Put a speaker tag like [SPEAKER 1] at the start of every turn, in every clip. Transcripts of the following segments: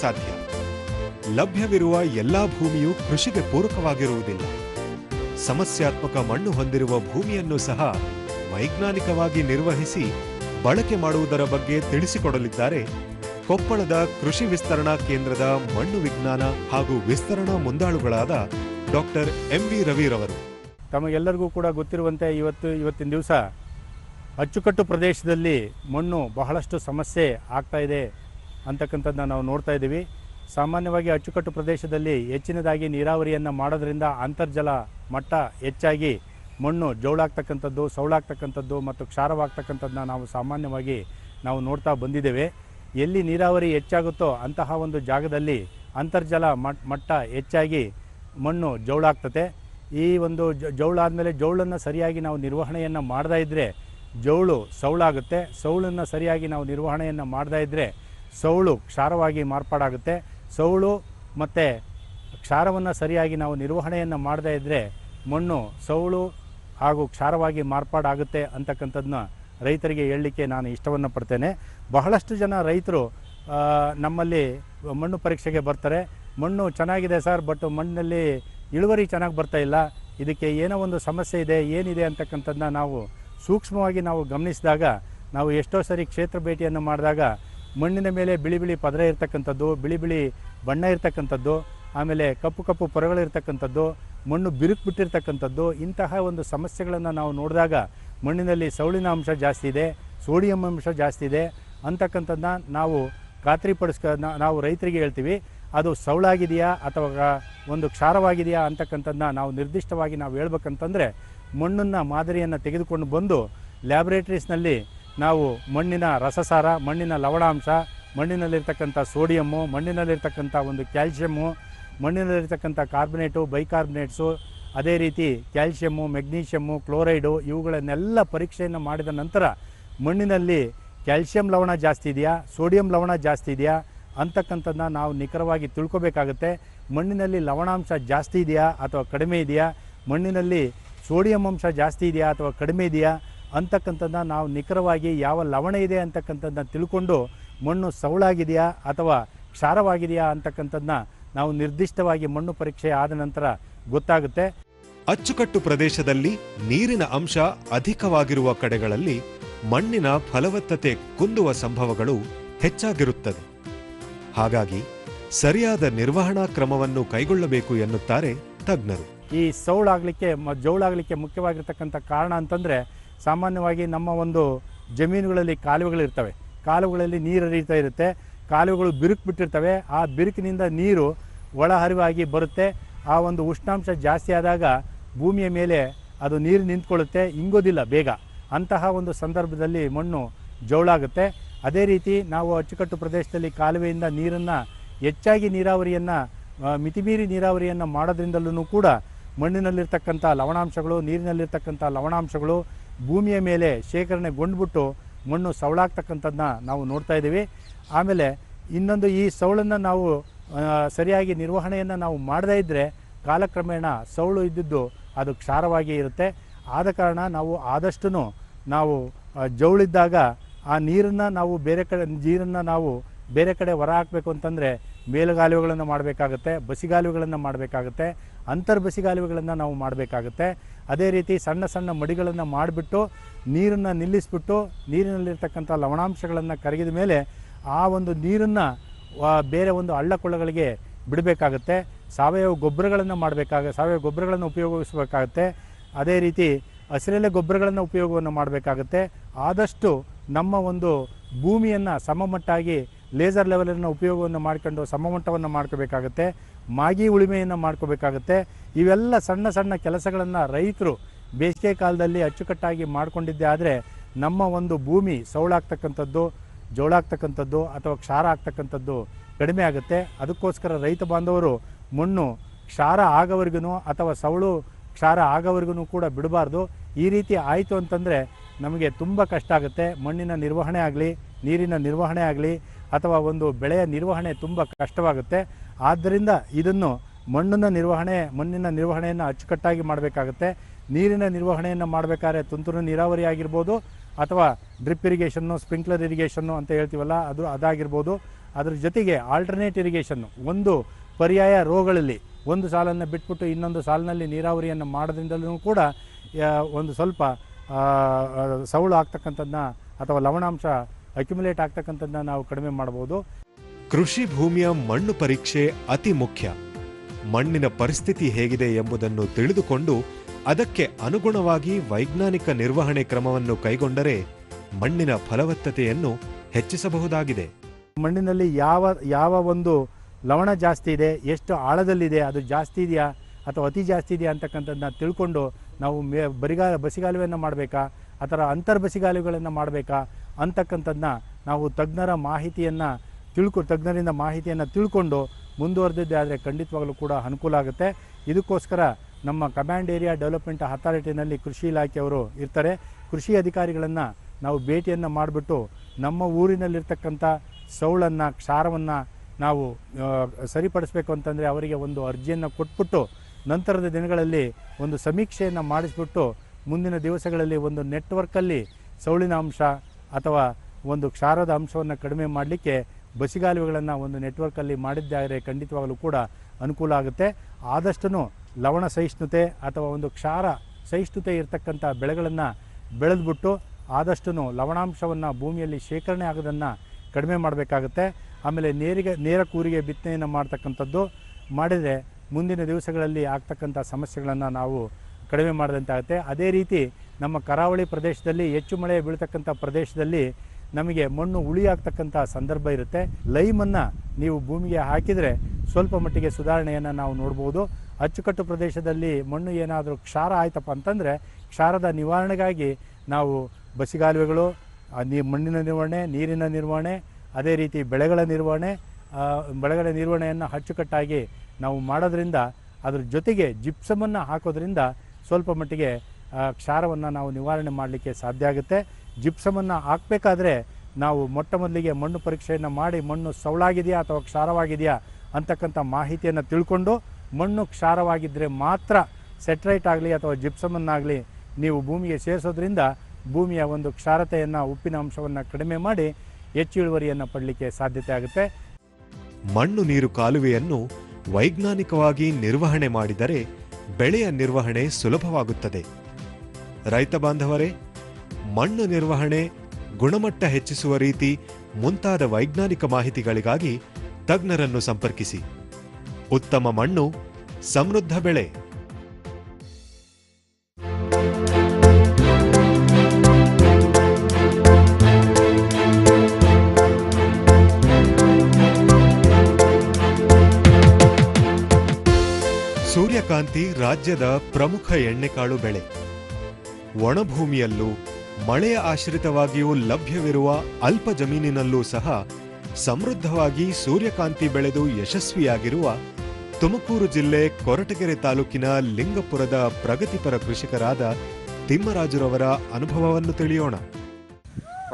[SPEAKER 1] ಸಾಧ್ಯ. ಲಭ್ಯವಿರುವ ಎಲ್ಲಾ ಭೂಮಿಯು ಕೃಷಿಗೆ ಪೂರಕವಾಗಿರುವುದಿಲ್ಲ. ಸಮಸ್ಯಾತ್ಮಕ ಮಣ್ಣು ಹೊಂದಿರುವ ಭೂಮಿಯನ್ನು ಸಹ ವೈಜ್ಞಾನಿಕವಾಗಿ ನಿರ್ವಹಿಸಿ ಬಳಕೆ ಮಾಡುವುದರ ಬಗ್ಗೆ ತಿಳಿಸಿಕೊಡಲಿದ್ದಾರೆ ಕೊಪ್ಪಳದ ಕೃಷಿ ವಿಸ್ತರಣಾ ಕೇಂದ್ರದ ಮಣ್ಣು ವಿಜ್ಞಾನ ಹಾಗೂ ವಿಸ್ತರಣಾ ಮುಂದಾಳುಗಳಾದ ಡಾಕ್ಟರ್ ಎಂವಿ ರವಿರವರು.
[SPEAKER 2] ತಮಗೆಲ್ಲರಿಗೂ ಕೂಡ ಗೊತ್ತಿರುವಂತೆ ಇವತ್ತು, ಇವತ್ತಿನ ದಿವಸ ಅಚ್ಚುಕಟ್ಟು ಪ್ರದೇಶದಲ್ಲಿ ಮಣ್ಣು ಬಹಳಷ್ಟು ಸಮಸ್ಯೆ ಆಗ್ತಾ ಇದೆ. ಅಂತಕ್ಕಂಥದ್ದನ್ನ ನಾವು ನೋಡ್ತಾ ಇದ್ದೀವಿ. ಸಾಮಾನ್ಯವಾಗಿ ಅಚ್ಚುಕಟ್ಟು ಪ್ರದೇಶದಲ್ಲಿ ಹೆಚ್ಚಿನದಾಗಿ ನೀರಾವರಿಯನ್ನು ಮಾಡೋದ್ರಿಂದ ಅಂತರ್ಜಲ ಮಟ್ಟ ಹೆಚ್ಚಾಗಿ ಮಣ್ಣು ಜೌಳಾಗ್ತಕ್ಕಂಥದ್ದು, ಸೌಳಾಗ್ತಕ್ಕಂಥದ್ದು ಮತ್ತು ಕ್ಷಾರವಾಗ್ತಕ್ಕಂಥದ್ದನ್ನ ನಾವು ಸಾಮಾನ್ಯವಾಗಿ ನಾವು ನೋಡ್ತಾ ಬಂದಿದ್ದೇವೆ. ಎಲ್ಲಿ ನೀರಾವರಿ ಹೆಚ್ಚಾಗುತ್ತೋ ಅಂತಹ ಒಂದು ಜಾಗದಲ್ಲಿ ಅಂತರ್ಜಲ ಮಟ್- ಮಟ್ಟ ಹೆಚ್ಚಾಗಿ ಮಣ್ಣು ಜೌಳಾಗ್ತತೆ. ಈ ಒಂದು ಜೌಳಾದಮೇಲೆ ಜೌಳನ್ನು ಸರಿಯಾಗಿ ನಾವು ನಿರ್ವಹಣೆಯನ್ನು ಮಾಡದೇ ಇದ್ದರೆ ಜೌಳು ಸೌಳಾಗುತ್ತೆ. ಸೌಳನ್ನು ಸರಿಯಾಗಿ ನಾವು ನಿರ್ವಹಣೆಯನ್ನು ಮಾಡದೇ ಇದ್ದರೆ ಸೌಳು ಕ್ಷಾರವಾಗಿ ಮಾರ್ಪಾಡಾಗುತ್ತೆ. ಸೌಳು ಮತ್ತು ಕ್ಷಾರವನ್ನು ಸರಿಯಾಗಿ ನಾವು ನಿರ್ವಹಣೆಯನ್ನು ಮಾಡದೇ ಇದ್ದರೆ ಮಣ್ಣು ಸೌಳು ಹಾಗೂ ಕ್ಷಾರವಾಗಿ ಮಾರ್ಪಾಡಾಗುತ್ತೆ ಅಂತಕ್ಕಂಥದ್ದನ್ನ ರೈತರಿಗೆ ಹೇಳಲಿಕ್ಕೆ ನಾನು ಇಷ್ಟವನ್ನು ಪಡ್ತೇನೆ. ಬಹಳಷ್ಟು ಜನ ರೈತರು ನಮ್ಮಲ್ಲಿ ಮಣ್ಣು ಪರೀಕ್ಷೆಗೆ ಬರ್ತಾರೆ. ಮಣ್ಣು ಚೆನ್ನಾಗಿದೆ ಸರ್, ಬಟ್ ಮಣ್ಣಲ್ಲಿ ಇಳುವರಿ ಚೆನ್ನಾಗಿ ಬರ್ತಾ ಇಲ್ಲ. ಇದಕ್ಕೆ ಏನೋ ಒಂದು ಸಮಸ್ಯೆ ಇದೆ, ಏನಿದೆ ಅಂತಕ್ಕಂಥದ್ದನ್ನ ನಾವು ಸೂಕ್ಷ್ಮವಾಗಿ ನಾವು ಗಮನಿಸಿದಾಗ, ನಾವು ಎಷ್ಟೋ ಸರಿ ಕ್ಷೇತ್ರ ಭೇಟಿಯನ್ನು ಮಾಡಿದಾಗ ಮಣ್ಣಿನ ಮೇಲೆ ಬಿಳಿ ಬಿಳಿ ಪದರ ಇರ್ತಕ್ಕಂಥದ್ದು, ಬಿಳಿ ಬಿಳಿ ಬಣ್ಣ ಇರ್ತಕ್ಕಂಥದ್ದು, ಆಮೇಲೆ ಕಪ್ಪು ಕಪ್ಪು ಪೊರೆಗಳಿರ್ತಕ್ಕಂಥದ್ದು ಮಣ್ಣು ಬಿರುಕು ಬಿಟ್ಟಿರ್ತಕ್ಕಂಥದ್ದು, ಇಂತಹ ಒಂದು ಸಮಸ್ಯೆಗಳನ್ನು ನಾವು ನೋಡಿದಾಗ ಮಣ್ಣಿನಲ್ಲಿ ಸೌಳಿನ ಅಂಶ ಜಾಸ್ತಿ ಇದೆ, ಸೋಡಿಯಂ ಅಂಶ ಜಾಸ್ತಿ ಇದೆ ಅಂತಕ್ಕಂಥದ್ದನ್ನ ನಾವು ಖಾತ್ರಿಪಡಿಸ್ಕ ನಾವು ರೈತರಿಗೆ ಹೇಳ್ತೀವಿ, ಅದು ಸೌಳಾಗಿದೆಯಾ ಅಥವಾ ಒಂದು ಕ್ಷಾರವಾಗಿದೆಯಾ ಅಂತಕ್ಕಂಥದ್ದನ್ನ ನಾವು ನಿರ್ದಿಷ್ಟವಾಗಿ ನಾವು ಹೇಳ್ಬೇಕಂತಂದರೆ ಮಣ್ಣನ್ನು ಮಾದರಿಯನ್ನು ತೆಗೆದುಕೊಂಡು ಬಂದು ಲ್ಯಾಬ್ರೇಟ್ರೀಸ್ನಲ್ಲಿ ನಾವು ಮಣ್ಣಿನ ರಸಸಾರ, ಮಣ್ಣಿನ ಲವಣಾಂಶ, ಮಣ್ಣಿನಲ್ಲಿರ್ತಕ್ಕಂಥ ಸೋಡಿಯಮ್ಮು, ಮಣ್ಣಿನಲ್ಲಿರ್ತಕ್ಕಂಥ ಒಂದು ಕ್ಯಾಲ್ಶಿಯಮ್ಮು ಮಣ್ಣಿನಲ್ಲಿರ್ತಕ್ಕಂಥ ಕಾರ್ಬನೇಟು, ಬೈಕಾರ್ಬನೇಟ್ಸು, ಅದೇ ರೀತಿ ಕ್ಯಾಲ್ಶಿಯಮ್ಮು ಮೆಗ್ನೀಷಿಯಮ್ಮು, ಕ್ಲೋರೈಡು ಇವುಗಳನ್ನೆಲ್ಲ ಪರೀಕ್ಷೆಯನ್ನು ಮಾಡಿದ ನಂತರ ಮಣ್ಣಿನಲ್ಲಿ ಕ್ಯಾಲ್ಶಿಯಂ ಲವಣ ಜಾಸ್ತಿ ಇದೆಯಾ, ಸೋಡಿಯಂ ಲವಣ ಜಾಸ್ತಿ ಇದೆಯಾ ಅಂತಕ್ಕಂಥದ್ದನ್ನ ನಾವು ನಿಖರವಾಗಿ ತಿಳ್ಕೊಬೇಕಾಗುತ್ತೆ. ಮಣ್ಣಿನಲ್ಲಿ ಲವಣಾಂಶ ಜಾಸ್ತಿ ಇದೆಯಾ ಅಥವಾ ಕಡಿಮೆ ಇದೆಯಾ, ಮಣ್ಣಿನಲ್ಲಿ ಸೋಡಿಯಂ ಅಂಶ ಜಾಸ್ತಿ ಇದೆಯಾ ಅಥವಾ ಕಡಿಮೆ ಇದೆಯಾ ಅಂತಕ್ಕಂಥದ್ದನ್ನ ನಾವು ನಿಖರವಾಗಿ ಯಾವ ಲವಣ ಇದೆ ಅಂತಕ್ಕಂಥದ್ದನ್ನ ತಿಳ್ಕೊಂಡು ಮಣ್ಣು ಸೌಳಾಗಿದೆಯಾ ಅಥವಾ ಕ್ಷಾರವಾಗಿದೆಯಾ ಅಂತಕ್ಕಂಥದ್ದನ್ನ ನಾವು ನಿರ್ದಿಷ್ಟವಾಗಿ ಮಣ್ಣು ಪರೀಕ್ಷೆ ಆದ ನಂತರ ಗೊತ್ತಾಗುತ್ತೆ.
[SPEAKER 1] ಅಚ್ಚುಕಟ್ಟು ಪ್ರದೇಶದಲ್ಲಿ ನೀರಿನ ಅಂಶ ಅಧಿಕವಾಗಿರುವ ಕಡೆಗಳಲ್ಲಿ ಮಣ್ಣಿನ ಫಲವತ್ತತೆ ಕುಂದುವ ಸಂಭವಗಳು ಹೆಚ್ಚಾಗಿರುತ್ತದೆ. ಹಾಗಾಗಿ ಸರಿಯಾದ ನಿರ್ವಹಣಾ ಕ್ರಮವನ್ನು ಕೈಗೊಳ್ಳಬೇಕು ಎನ್ನುತ್ತಾರೆ ತಜ್ಞರು.
[SPEAKER 2] ಈ ಸೌಳಾಗಲಿಕ್ಕೆ ಜೌಳಾಗಲಿಕ್ಕೆ ಮುಖ್ಯವಾಗಿರ್ತಕ್ಕಂಥ ಕಾರಣ ಅಂತಂದರೆ ಸಾಮಾನ್ಯವಾಗಿ ನಮ್ಮ ಒಂದು ಜಮೀನುಗಳಲ್ಲಿ ಕಾಲುವೆಗಳಿರ್ತವೆ ಕಾಲುವೆಗಳಲ್ಲಿ ನೀರು ಹರಿತಾ ಇರುತ್ತೆ. ಕಾಲುವೆಗಳು ಬಿರುಕು ಬಿಟ್ಟಿರ್ತವೆ. ಆ ಬಿರುಕಿನಿಂದ ನೀರು ಒಳಹರಿವಾಗಿ ಬರುತ್ತೆ. ಆ ಒಂದು ಉಷ್ಣಾಂಶ ಜಾಸ್ತಿ ಆದಾಗ ಭೂಮಿಯ ಮೇಲೆ ಅದು ನೀರು ನಿಂತ್ಕೊಳ್ಳುತ್ತೆ. ಇಂಗೋದಿಲ್ಲ ಬೇಗ. ಅಂತಹ ಒಂದು ಸಂದರ್ಭದಲ್ಲಿ ಮಣ್ಣು ಜೌಳಾಗುತ್ತೆ. ಅದೇ ರೀತಿ ನಾವು ಅಚ್ಚುಕಟ್ಟು ಪ್ರದೇಶದಲ್ಲಿ ಕಾಲುವೆಯಿಂದ ನೀರನ್ನು ಹೆಚ್ಚಾಗಿ ನೀರಾವರಿಯನ್ನು ಮಿತಿಮೀರಿ ನೀರಾವರಿಯನ್ನು ಮಾಡೋದ್ರಿಂದಲೂ ಕೂಡ ಮಣ್ಣಿನಲ್ಲಿರ್ತಕ್ಕಂಥ ಲವಣಾಂಶಗಳು, ನೀರಿನಲ್ಲಿರ್ತಕ್ಕಂಥ ಲವಣಾಂಶಗಳು ಭೂಮಿಯ ಮೇಲೆ ಶೇಖರಣೆಗೊಂಡ್ಬಿಟ್ಟು ಮಣ್ಣು ಸವಳಾಗ್ತಕ್ಕಂಥದ್ದನ್ನ ನಾವು ನೋಡ್ತಾ ಇದ್ದೀವಿ. ಆಮೇಲೆ ಇನ್ನೊಂದು ಈ ಸೌಳನ್ನು ನಾವು ಸರಿಯಾಗಿ ನಿರ್ವಹಣೆಯನ್ನು ನಾವು ಮಾಡದೇ ಇದ್ದರೆ ಕಾಲಕ್ರಮೇಣ ಸೌಳು ಇದ್ದಿದ್ದು ಅದು ಕ್ಷಾರವಾಗಿ ಇರುತ್ತೆ. ಆದ ಕಾರಣ ನಾವು ಆದಷ್ಟು ನಾವು ಜೌಳಿದ್ದಾಗ ಆ ನೀರನ್ನು ನಾವು ಬೇರೆ ಕಡೆ, ನೀರನ್ನು ನಾವು ಬೇರೆ ಕಡೆ ಹೊರ ಹಾಕಬೇಕು ಅಂತಂದರೆ ಮೇಲುಗಾಲುವೆಗಳನ್ನು ಮಾಡಬೇಕಾಗುತ್ತೆ, ಬಸಿಗಾಲುವೆಗಳನ್ನು ಮಾಡಬೇಕಾಗುತ್ತೆ. ಅಂತರ್ ಬಸಿಗಾಲುವೆಗಳನ್ನು ನಾವು ಮಾಡಬೇಕಾಗುತ್ತೆ. ಅದೇ ರೀತಿ ಸಣ್ಣ ಸಣ್ಣ ಮಡಿಗಳನ್ನು ಮಾಡಿಬಿಟ್ಟು ನೀರನ್ನು ನಿಲ್ಲಿಸಿಬಿಟ್ಟು ನೀರಿನಲ್ಲಿರ್ತಕ್ಕಂಥ ಲವಣಾಂಶಗಳನ್ನು ಕರಗಿದ ಮೇಲೆ ಆ ಒಂದು ನೀರನ್ನು ಬೇರೆ ಒಂದು ಹಳ್ಳ ಕೊಳ್ಳಗಳಿಗೆ ಬಿಡಬೇಕಾಗುತ್ತೆ. ಸಾವಯವ ಗೊಬ್ಬರಗಳನ್ನು ಮಾಡಬೇಕಾಗ, ಸಾವಯವ ಗೊಬ್ಬರಗಳನ್ನು ಉಪಯೋಗಿಸಬೇಕಾಗುತ್ತೆ. ಅದೇ ರೀತಿ ಹಸಿರೆಲೆ ಗೊಬ್ಬರಗಳನ್ನು ಉಪಯೋಗವನ್ನು ಮಾಡಬೇಕಾಗುತ್ತೆ. ಆದಷ್ಟು ನಮ್ಮ ಒಂದು ಭೂಮಿಯನ್ನು ಸಮಮಟ್ಟಾಗಿ ಲೇಸರ್ ಲೆವೆಲನ್ನು ಉಪಯೋಗವನ್ನು ಮಾಡಿಕೊಂಡು ಸಮಮಟ್ಟವನ್ನು ಮಾಡ್ಕೋಬೇಕಾಗುತ್ತೆ. ಮಾಗಿ ಉಳಿಮೆಯನ್ನು ಮಾಡ್ಕೋಬೇಕಾಗುತ್ತೆ. ಇವೆಲ್ಲ ಸಣ್ಣ ಸಣ್ಣ ಕೆಲಸಗಳನ್ನು ರೈತರು ಬೇಸಿಗೆ ಕಾಲದಲ್ಲಿ ಅಚ್ಚುಕಟ್ಟಾಗಿ ಮಾಡಿಕೊಂಡಿದ್ದೆ ಆದರೆ ನಮ್ಮ ಒಂದು ಭೂಮಿ ಸೌಳಾಗ್ತಕ್ಕಂಥದ್ದು, ಜೋಳಾಗ್ತಕ್ಕಂಥದ್ದು ಅಥವಾ ಕ್ಷಾರ ಆಗ್ತಕ್ಕಂಥದ್ದು ಕಡಿಮೆ ಆಗುತ್ತೆ. ಅದಕ್ಕೋಸ್ಕರ ರೈತ ಬಾಂಧವರು ಮಣ್ಣು ಕ್ಷಾರ ಆಗೋವರೆಗೂ ಅಥವಾ ಸವಳು ಕ್ಷಾರ ಆಗೋವರೆಗೂ ಕೂಡ ಬಿಡಬಾರ್ದು. ಈ ರೀತಿ ಆಯಿತು ಅಂತಂದರೆ ನಮಗೆ ತುಂಬ ಕಷ್ಟ ಆಗುತ್ತೆ. ಮಣ್ಣಿನ ನಿರ್ವಹಣೆ ಆಗಲಿ, ನೀರಿನ ನಿರ್ವಹಣೆ ಆಗಲಿ ಅಥವಾ ಒಂದು ಬೆಳೆಯ ನಿರ್ವಹಣೆ ತುಂಬ ಕಷ್ಟವಾಗುತ್ತೆ. ಆದ್ದರಿಂದ ಇದನ್ನು ಮಣ್ಣಿನ ನಿರ್ವಹಣೆ, ಮಣ್ಣಿನ ನಿರ್ವಹಣೆಯನ್ನು ಅಚ್ಚುಕಟ್ಟಾಗಿ ಮಾಡಬೇಕಾಗುತ್ತೆ. ನೀರಿನ ನಿರ್ವಹಣೆಯನ್ನು ಮಾಡಬೇಕಾದ್ರೆ ತುಂತುರು ನೀರಾವರಿ ಆಗಿರ್ಬೋದು, ಅಥವಾ ಡ್ರಿಪ್ ಇರಿಗೇಷನ್ನು, ಸ್ಪ್ರಿಂಕ್ಲರ್ ಇರಿಗೇಷನ್ನು ಅಂತ ಹೇಳ್ತೀವಲ್ಲ, ಅದು ಅದಾಗಿರ್ಬೋದು. ಅದ್ರ ಜೊತೆಗೆ ಆಲ್ಟರ್ನೇಟ್ ಇರಿಗೇಷನ್ನು ಒಂದು ಪರ್ಯಾಯ ರೋಗಗಳಲ್ಲಿ ಒಂದು ಸಾಲನ್ನು ಬಿಟ್ಬಿಟ್ಟು ಇನ್ನೊಂದು ಸಾಲಿನಲ್ಲಿ ನೀರಾವರಿಯನ್ನು ಮಾಡೋದ್ರಿಂದಲೂ ಕೂಡ ಒಂದು ಸ್ವಲ್ಪ ಸವಳು ಆಗ್ತಕ್ಕಂಥದ್ದನ್ನ ಅಥವಾ ಲವಣಾಂಶ ಅಕ್ಯುಮುಲೇಟ್ ಆಗ್ತಕ್ಕಂಥದ್ದನ್ನ ನಾವು ಕಡಿಮೆ ಮಾಡ್ಬೋದು.
[SPEAKER 1] ಕೃಷಿ ಭೂಮಿಯ ಮಣ್ಣು ಪರೀಕ್ಷೆ ಅತಿ ಮುಖ್ಯ. ಮಣ್ಣಿನ ಪರಿಸ್ಥಿತಿ ಹೇಗಿದೆ ಎಂಬುದನ್ನು ತಿಳಿದುಕೊಂಡು ಅದಕ್ಕೆ ಅನುಗುಣವಾಗಿ ವೈಜ್ಞಾನಿಕ ನಿರ್ವಹಣೆ ಕ್ರಮವನ್ನು ಕೈಗೊಂಡರೆ ಮಣ್ಣಿನ ಫಲವತ್ತತೆಯನ್ನು ಹೆಚ್ಚಿಸಬಹುದಾಗಿದೆ.
[SPEAKER 2] ಮಣ್ಣಿನಲ್ಲಿ ಯಾವ ಯಾವ ಒಂದು ಲವಣ ಜಾಸ್ತಿ ಇದೆ, ಎಷ್ಟು ಆಳದಲ್ಲಿದೆ, ಅದು ಜಾಸ್ತಿ ಇದೆಯಾ ಅಥವಾ ಅತಿ ಜಾಸ್ತಿ ಇದೆಯಾ ಅಂತಕ್ಕಂಥದ್ದನ್ನ ತಿಳ್ಕೊಂಡು ನಾವು ಮೇ, ಬರಿಗಾಲ, ಬಸಿಗಾಲುವೆಯನ್ನು ಮಾಡಬೇಕಾ ಅಥವಾ ಅಂತರ್ ಬಸಿಗಾಲುಗಳನ್ನು ಮಾಡಬೇಕಾ ಅಂತಕ್ಕಂಥದ್ದನ್ನ ನಾವು ತಜ್ಞರ ಮಾಹಿತಿಯನ್ನು ತಿಳ್ಕೊ ತಜ್ಞರಿಂದ ಮಾಹಿತಿಯನ್ನು ತಿಳ್ಕೊಂಡು ಮುಂದುವರೆದಿದ್ದೇ ಆದರೆ ಖಂಡಿತವಾಗಲೂ ಕೂಡ ಅನುಕೂಲ ಆಗುತ್ತೆ. ಇದಕ್ಕೋಸ್ಕರ ನಮ್ಮ ಕಮಾಂಡ್ ಏರಿಯಾ ಡೆವಲಪ್ಮೆಂಟ್ ಅಥಾರಿಟಿನಲ್ಲಿ ಕೃಷಿ ಇಲಾಖೆಯವರು ಇರ್ತಾರೆ. ಕೃಷಿ ಅಧಿಕಾರಿಗಳನ್ನು ನಾವು ಭೇಟಿಯನ್ನು ಮಾಡಿಬಿಟ್ಟು ನಮ್ಮ ಊರಿನಲ್ಲಿರ್ತಕ್ಕಂಥ ಸೌಳನ್ನು, ಕ್ಷಾರವನ್ನು ನಾವು ಸರಿಪಡಿಸಬೇಕು ಅಂತಂದರೆ ಅವರಿಗೆ ಒಂದು ಅರ್ಜಿಯನ್ನು ಕೊಟ್ಬಿಟ್ಟು ನಂತರದ ದಿನಗಳಲ್ಲಿ ಒಂದು ಸಮೀಕ್ಷೆಯನ್ನು ಮಾಡಿಸ್ಬಿಟ್ಟು ಮುಂದಿನ ದಿವಸಗಳಲ್ಲಿ ಒಂದು ನೆಟ್ವರ್ಕಲ್ಲಿ ಸೌಳಿನ ಅಂಶ ಅಥವಾ ಒಂದು ಕ್ಷಾರದ ಅಂಶವನ್ನು ಕಡಿಮೆ ಮಾಡಲಿಕ್ಕೆ ಬಸಿಗಾಲುವೆಗಳನ್ನು ಒಂದು ನೆಟ್ವರ್ಕಲ್ಲಿ ಮಾಡಿದ್ದಾದರೆ ಖಂಡಿತವಾಗಲೂ ಕೂಡ ಅನುಕೂಲ ಆಗುತ್ತೆ. ಆದಷ್ಟು ಲವಣ ಸಹಿಷ್ಣುತೆ ಅಥವಾ ಒಂದು ಕ್ಷಾರ ಸಹಿಷ್ಣುತೆ ಇರತಕ್ಕಂಥ ಬೆಳೆಗಳನ್ನು ಬೆಳೆದ್ಬಿಟ್ಟು ಆದಷ್ಟು ಲವಣಾಂಶವನ್ನು ಭೂಮಿಯಲ್ಲಿ ಶೇಖರಣೆ ಆಗೋದನ್ನು ಕಡಿಮೆ ಮಾಡಬೇಕಾಗುತ್ತೆ. ಆಮೇಲೆ ನೇರಿಗೆ, ನೇರ ಕೂರಿಗೆ ಬಿತ್ತನೆಯನ್ನು ಮಾಡ್ತಕ್ಕಂಥದ್ದು ಮಾಡಿದರೆ ಮುಂದಿನ ದಿವಸಗಳಲ್ಲಿ ಆಗ್ತಕ್ಕಂಥ ಸಮಸ್ಯೆಗಳನ್ನು ನಾವು ಕಡಿಮೆ ಮಾಡಿದಂತಾಗುತ್ತೆ. ಅದೇ ರೀತಿ ನಮ್ಮ ಕರಾವಳಿ ಪ್ರದೇಶದಲ್ಲಿ ಹೆಚ್ಚು ಮಳೆ ಬೀಳ್ತಕ್ಕಂಥ ಪ್ರದೇಶದಲ್ಲಿ ನಮಗೆ ಮಣ್ಣು ಉಳಿ ಆಗ್ತಕ್ಕಂಥ ಸಂದರ್ಭ ಇರುತ್ತೆ. ಲೈಮನ್ನು ನೀವು ಭೂಮಿಗೆ ಹಾಕಿದರೆ ಸ್ವಲ್ಪ ಮಟ್ಟಿಗೆ ಸುಧಾರಣೆಯನ್ನು ನಾವು ನೋಡ್ಬೋದು. ಅಚ್ಚುಕಟ್ಟು ಪ್ರದೇಶದಲ್ಲಿ ಮಣ್ಣು ಏನಾದರೂ ಕ್ಷಾರ ಆಯ್ತಪ್ಪ ಅಂತಂದರೆ ಕ್ಷಾರದ ನಿವಾರಣೆಗಾಗಿ ನಾವು ಬಸಿಗಾಲುವೆಗಳು ಮಣ್ಣಿನ ನಿರ್ವಹಣೆ, ನೀರಿನ ನಿರ್ವಹಣೆ, ಅದೇ ರೀತಿ ಬೆಳೆಗಳ ನಿರ್ವಹಣೆ ಬೆಳೆಗಳ ನಿರ್ವಹಣೆಯನ್ನು ಅಚ್ಚುಕಟ್ಟಾಗಿ ನಾವು ಮಾಡೋದ್ರಿಂದ ಅದ್ರ ಜೊತೆಗೆ ಜಿಪ್ಸಮನ್ನು ಹಾಕೋದ್ರಿಂದ ಸ್ವಲ್ಪ ಮಟ್ಟಿಗೆ ಕ್ಷಾರವನ್ನು ನಾವು ನಿವಾರಣೆ ಮಾಡಲಿಕ್ಕೆ ಸಾಧ್ಯ ಆಗುತ್ತೆ. ಜಿಪ್ಸಮನ್ನು ಹಾಕಬೇಕಾದ್ರೆ ನಾವು ಮೊಟ್ಟ ಮೊದಲಿಗೆ ಮಣ್ಣು ಪರೀಕ್ಷೆಯನ್ನು ಮಾಡಿ ಮಣ್ಣು ಸವಳಾಗಿದೆಯಾ ಅಥವಾ ಕ್ಷಾರವಾಗಿದೆಯಾ ಅಂತಕ್ಕಂಥ ಮಾಹಿತಿಯನ್ನು ತಿಳ್ಕೊಂಡು ಮಣ್ಣು ಕ್ಷಾರವಾಗಿದ್ದರೆ ಮಾತ್ರ ಸೆಟ್ರೈಟ್ ಆಗಲಿ ಅಥವಾ ಜಿಪ್ಸಮನ್ನಾಗಲಿ ನೀವು ಭೂಮಿಗೆ ಸೇರಿಸೋದ್ರಿಂದ ಭೂಮಿಯ ಒಂದು ಕ್ಷಾರತೆಯನ್ನು, ಉಪ್ಪಿನ ಅಂಶವನ್ನು ಕಡಿಮೆ ಮಾಡಿ ಹೆಚ್ಚು ಇಳುವರಿಯನ್ನು ಪಡಲಿಕ್ಕೆ ಸಾಧ್ಯತೆ ಆಗುತ್ತೆ.
[SPEAKER 1] ಮಣ್ಣು ನೀರು ಕಾಲುವೆಯನ್ನು ವೈಜ್ಞಾನಿಕವಾಗಿ ನಿರ್ವಹಣೆ ಮಾಡಿದರೆ ಬೆಳೆಯ ನಿರ್ವಹಣೆ ಸುಲಭವಾಗುತ್ತದೆ. ರೈತ ಬಾಂಧವರೇ ಮಣ್ಣು ನಿರ್ವಹಣೆ, ಗುಣಮಟ್ಟ ಹೆಚ್ಚಿಸುವ ರೀತಿ ಮುಂತಾದ ವೈಜ್ಞಾನಿಕ ಮಾಹಿತಿಗಳಿಗಾಗಿ ತಜ್ಞರನ್ನು ಸಂಪರ್ಕಿಸಿ. ಉತ್ತಮ ಮಣ್ಣು, ಸಮೃದ್ಧ ಬೆಳೆ. ಸೂರ್ಯಕಾಂತಿ ರಾಜ್ಯದ ಪ್ರಮುಖ ಎಣ್ಣೆಕಾಳು ಬೆಳೆ. ಒಣಭೂಮಿಯಲ್ಲೂ ಮಳೆಯ ಆಶ್ರಿತವಾಗಿಯೂ ಲಭ್ಯವಿರುವ ಅಲ್ಪ ಜಮೀನಿನಲ್ಲೂ ಸಹ ಸಮೃದ್ಧವಾಗಿ ಸೂರ್ಯಕಾಂತಿ ಬೆಳೆದು ಯಶಸ್ವಿಯಾಗಿರುವ ತುಮಕೂರು ಜಿಲ್ಲೆ ಕೊರಟಗೆರೆ ತಾಲೂಕಿನ ಲಿಂಗಪುರದ ಪ್ರಗತಿಪರ ಕೃಷಿಕರಾದ ತಿಮ್ಮರಾಜುರವರ ಅನುಭವವನ್ನು ತಿಳಿಯೋಣ.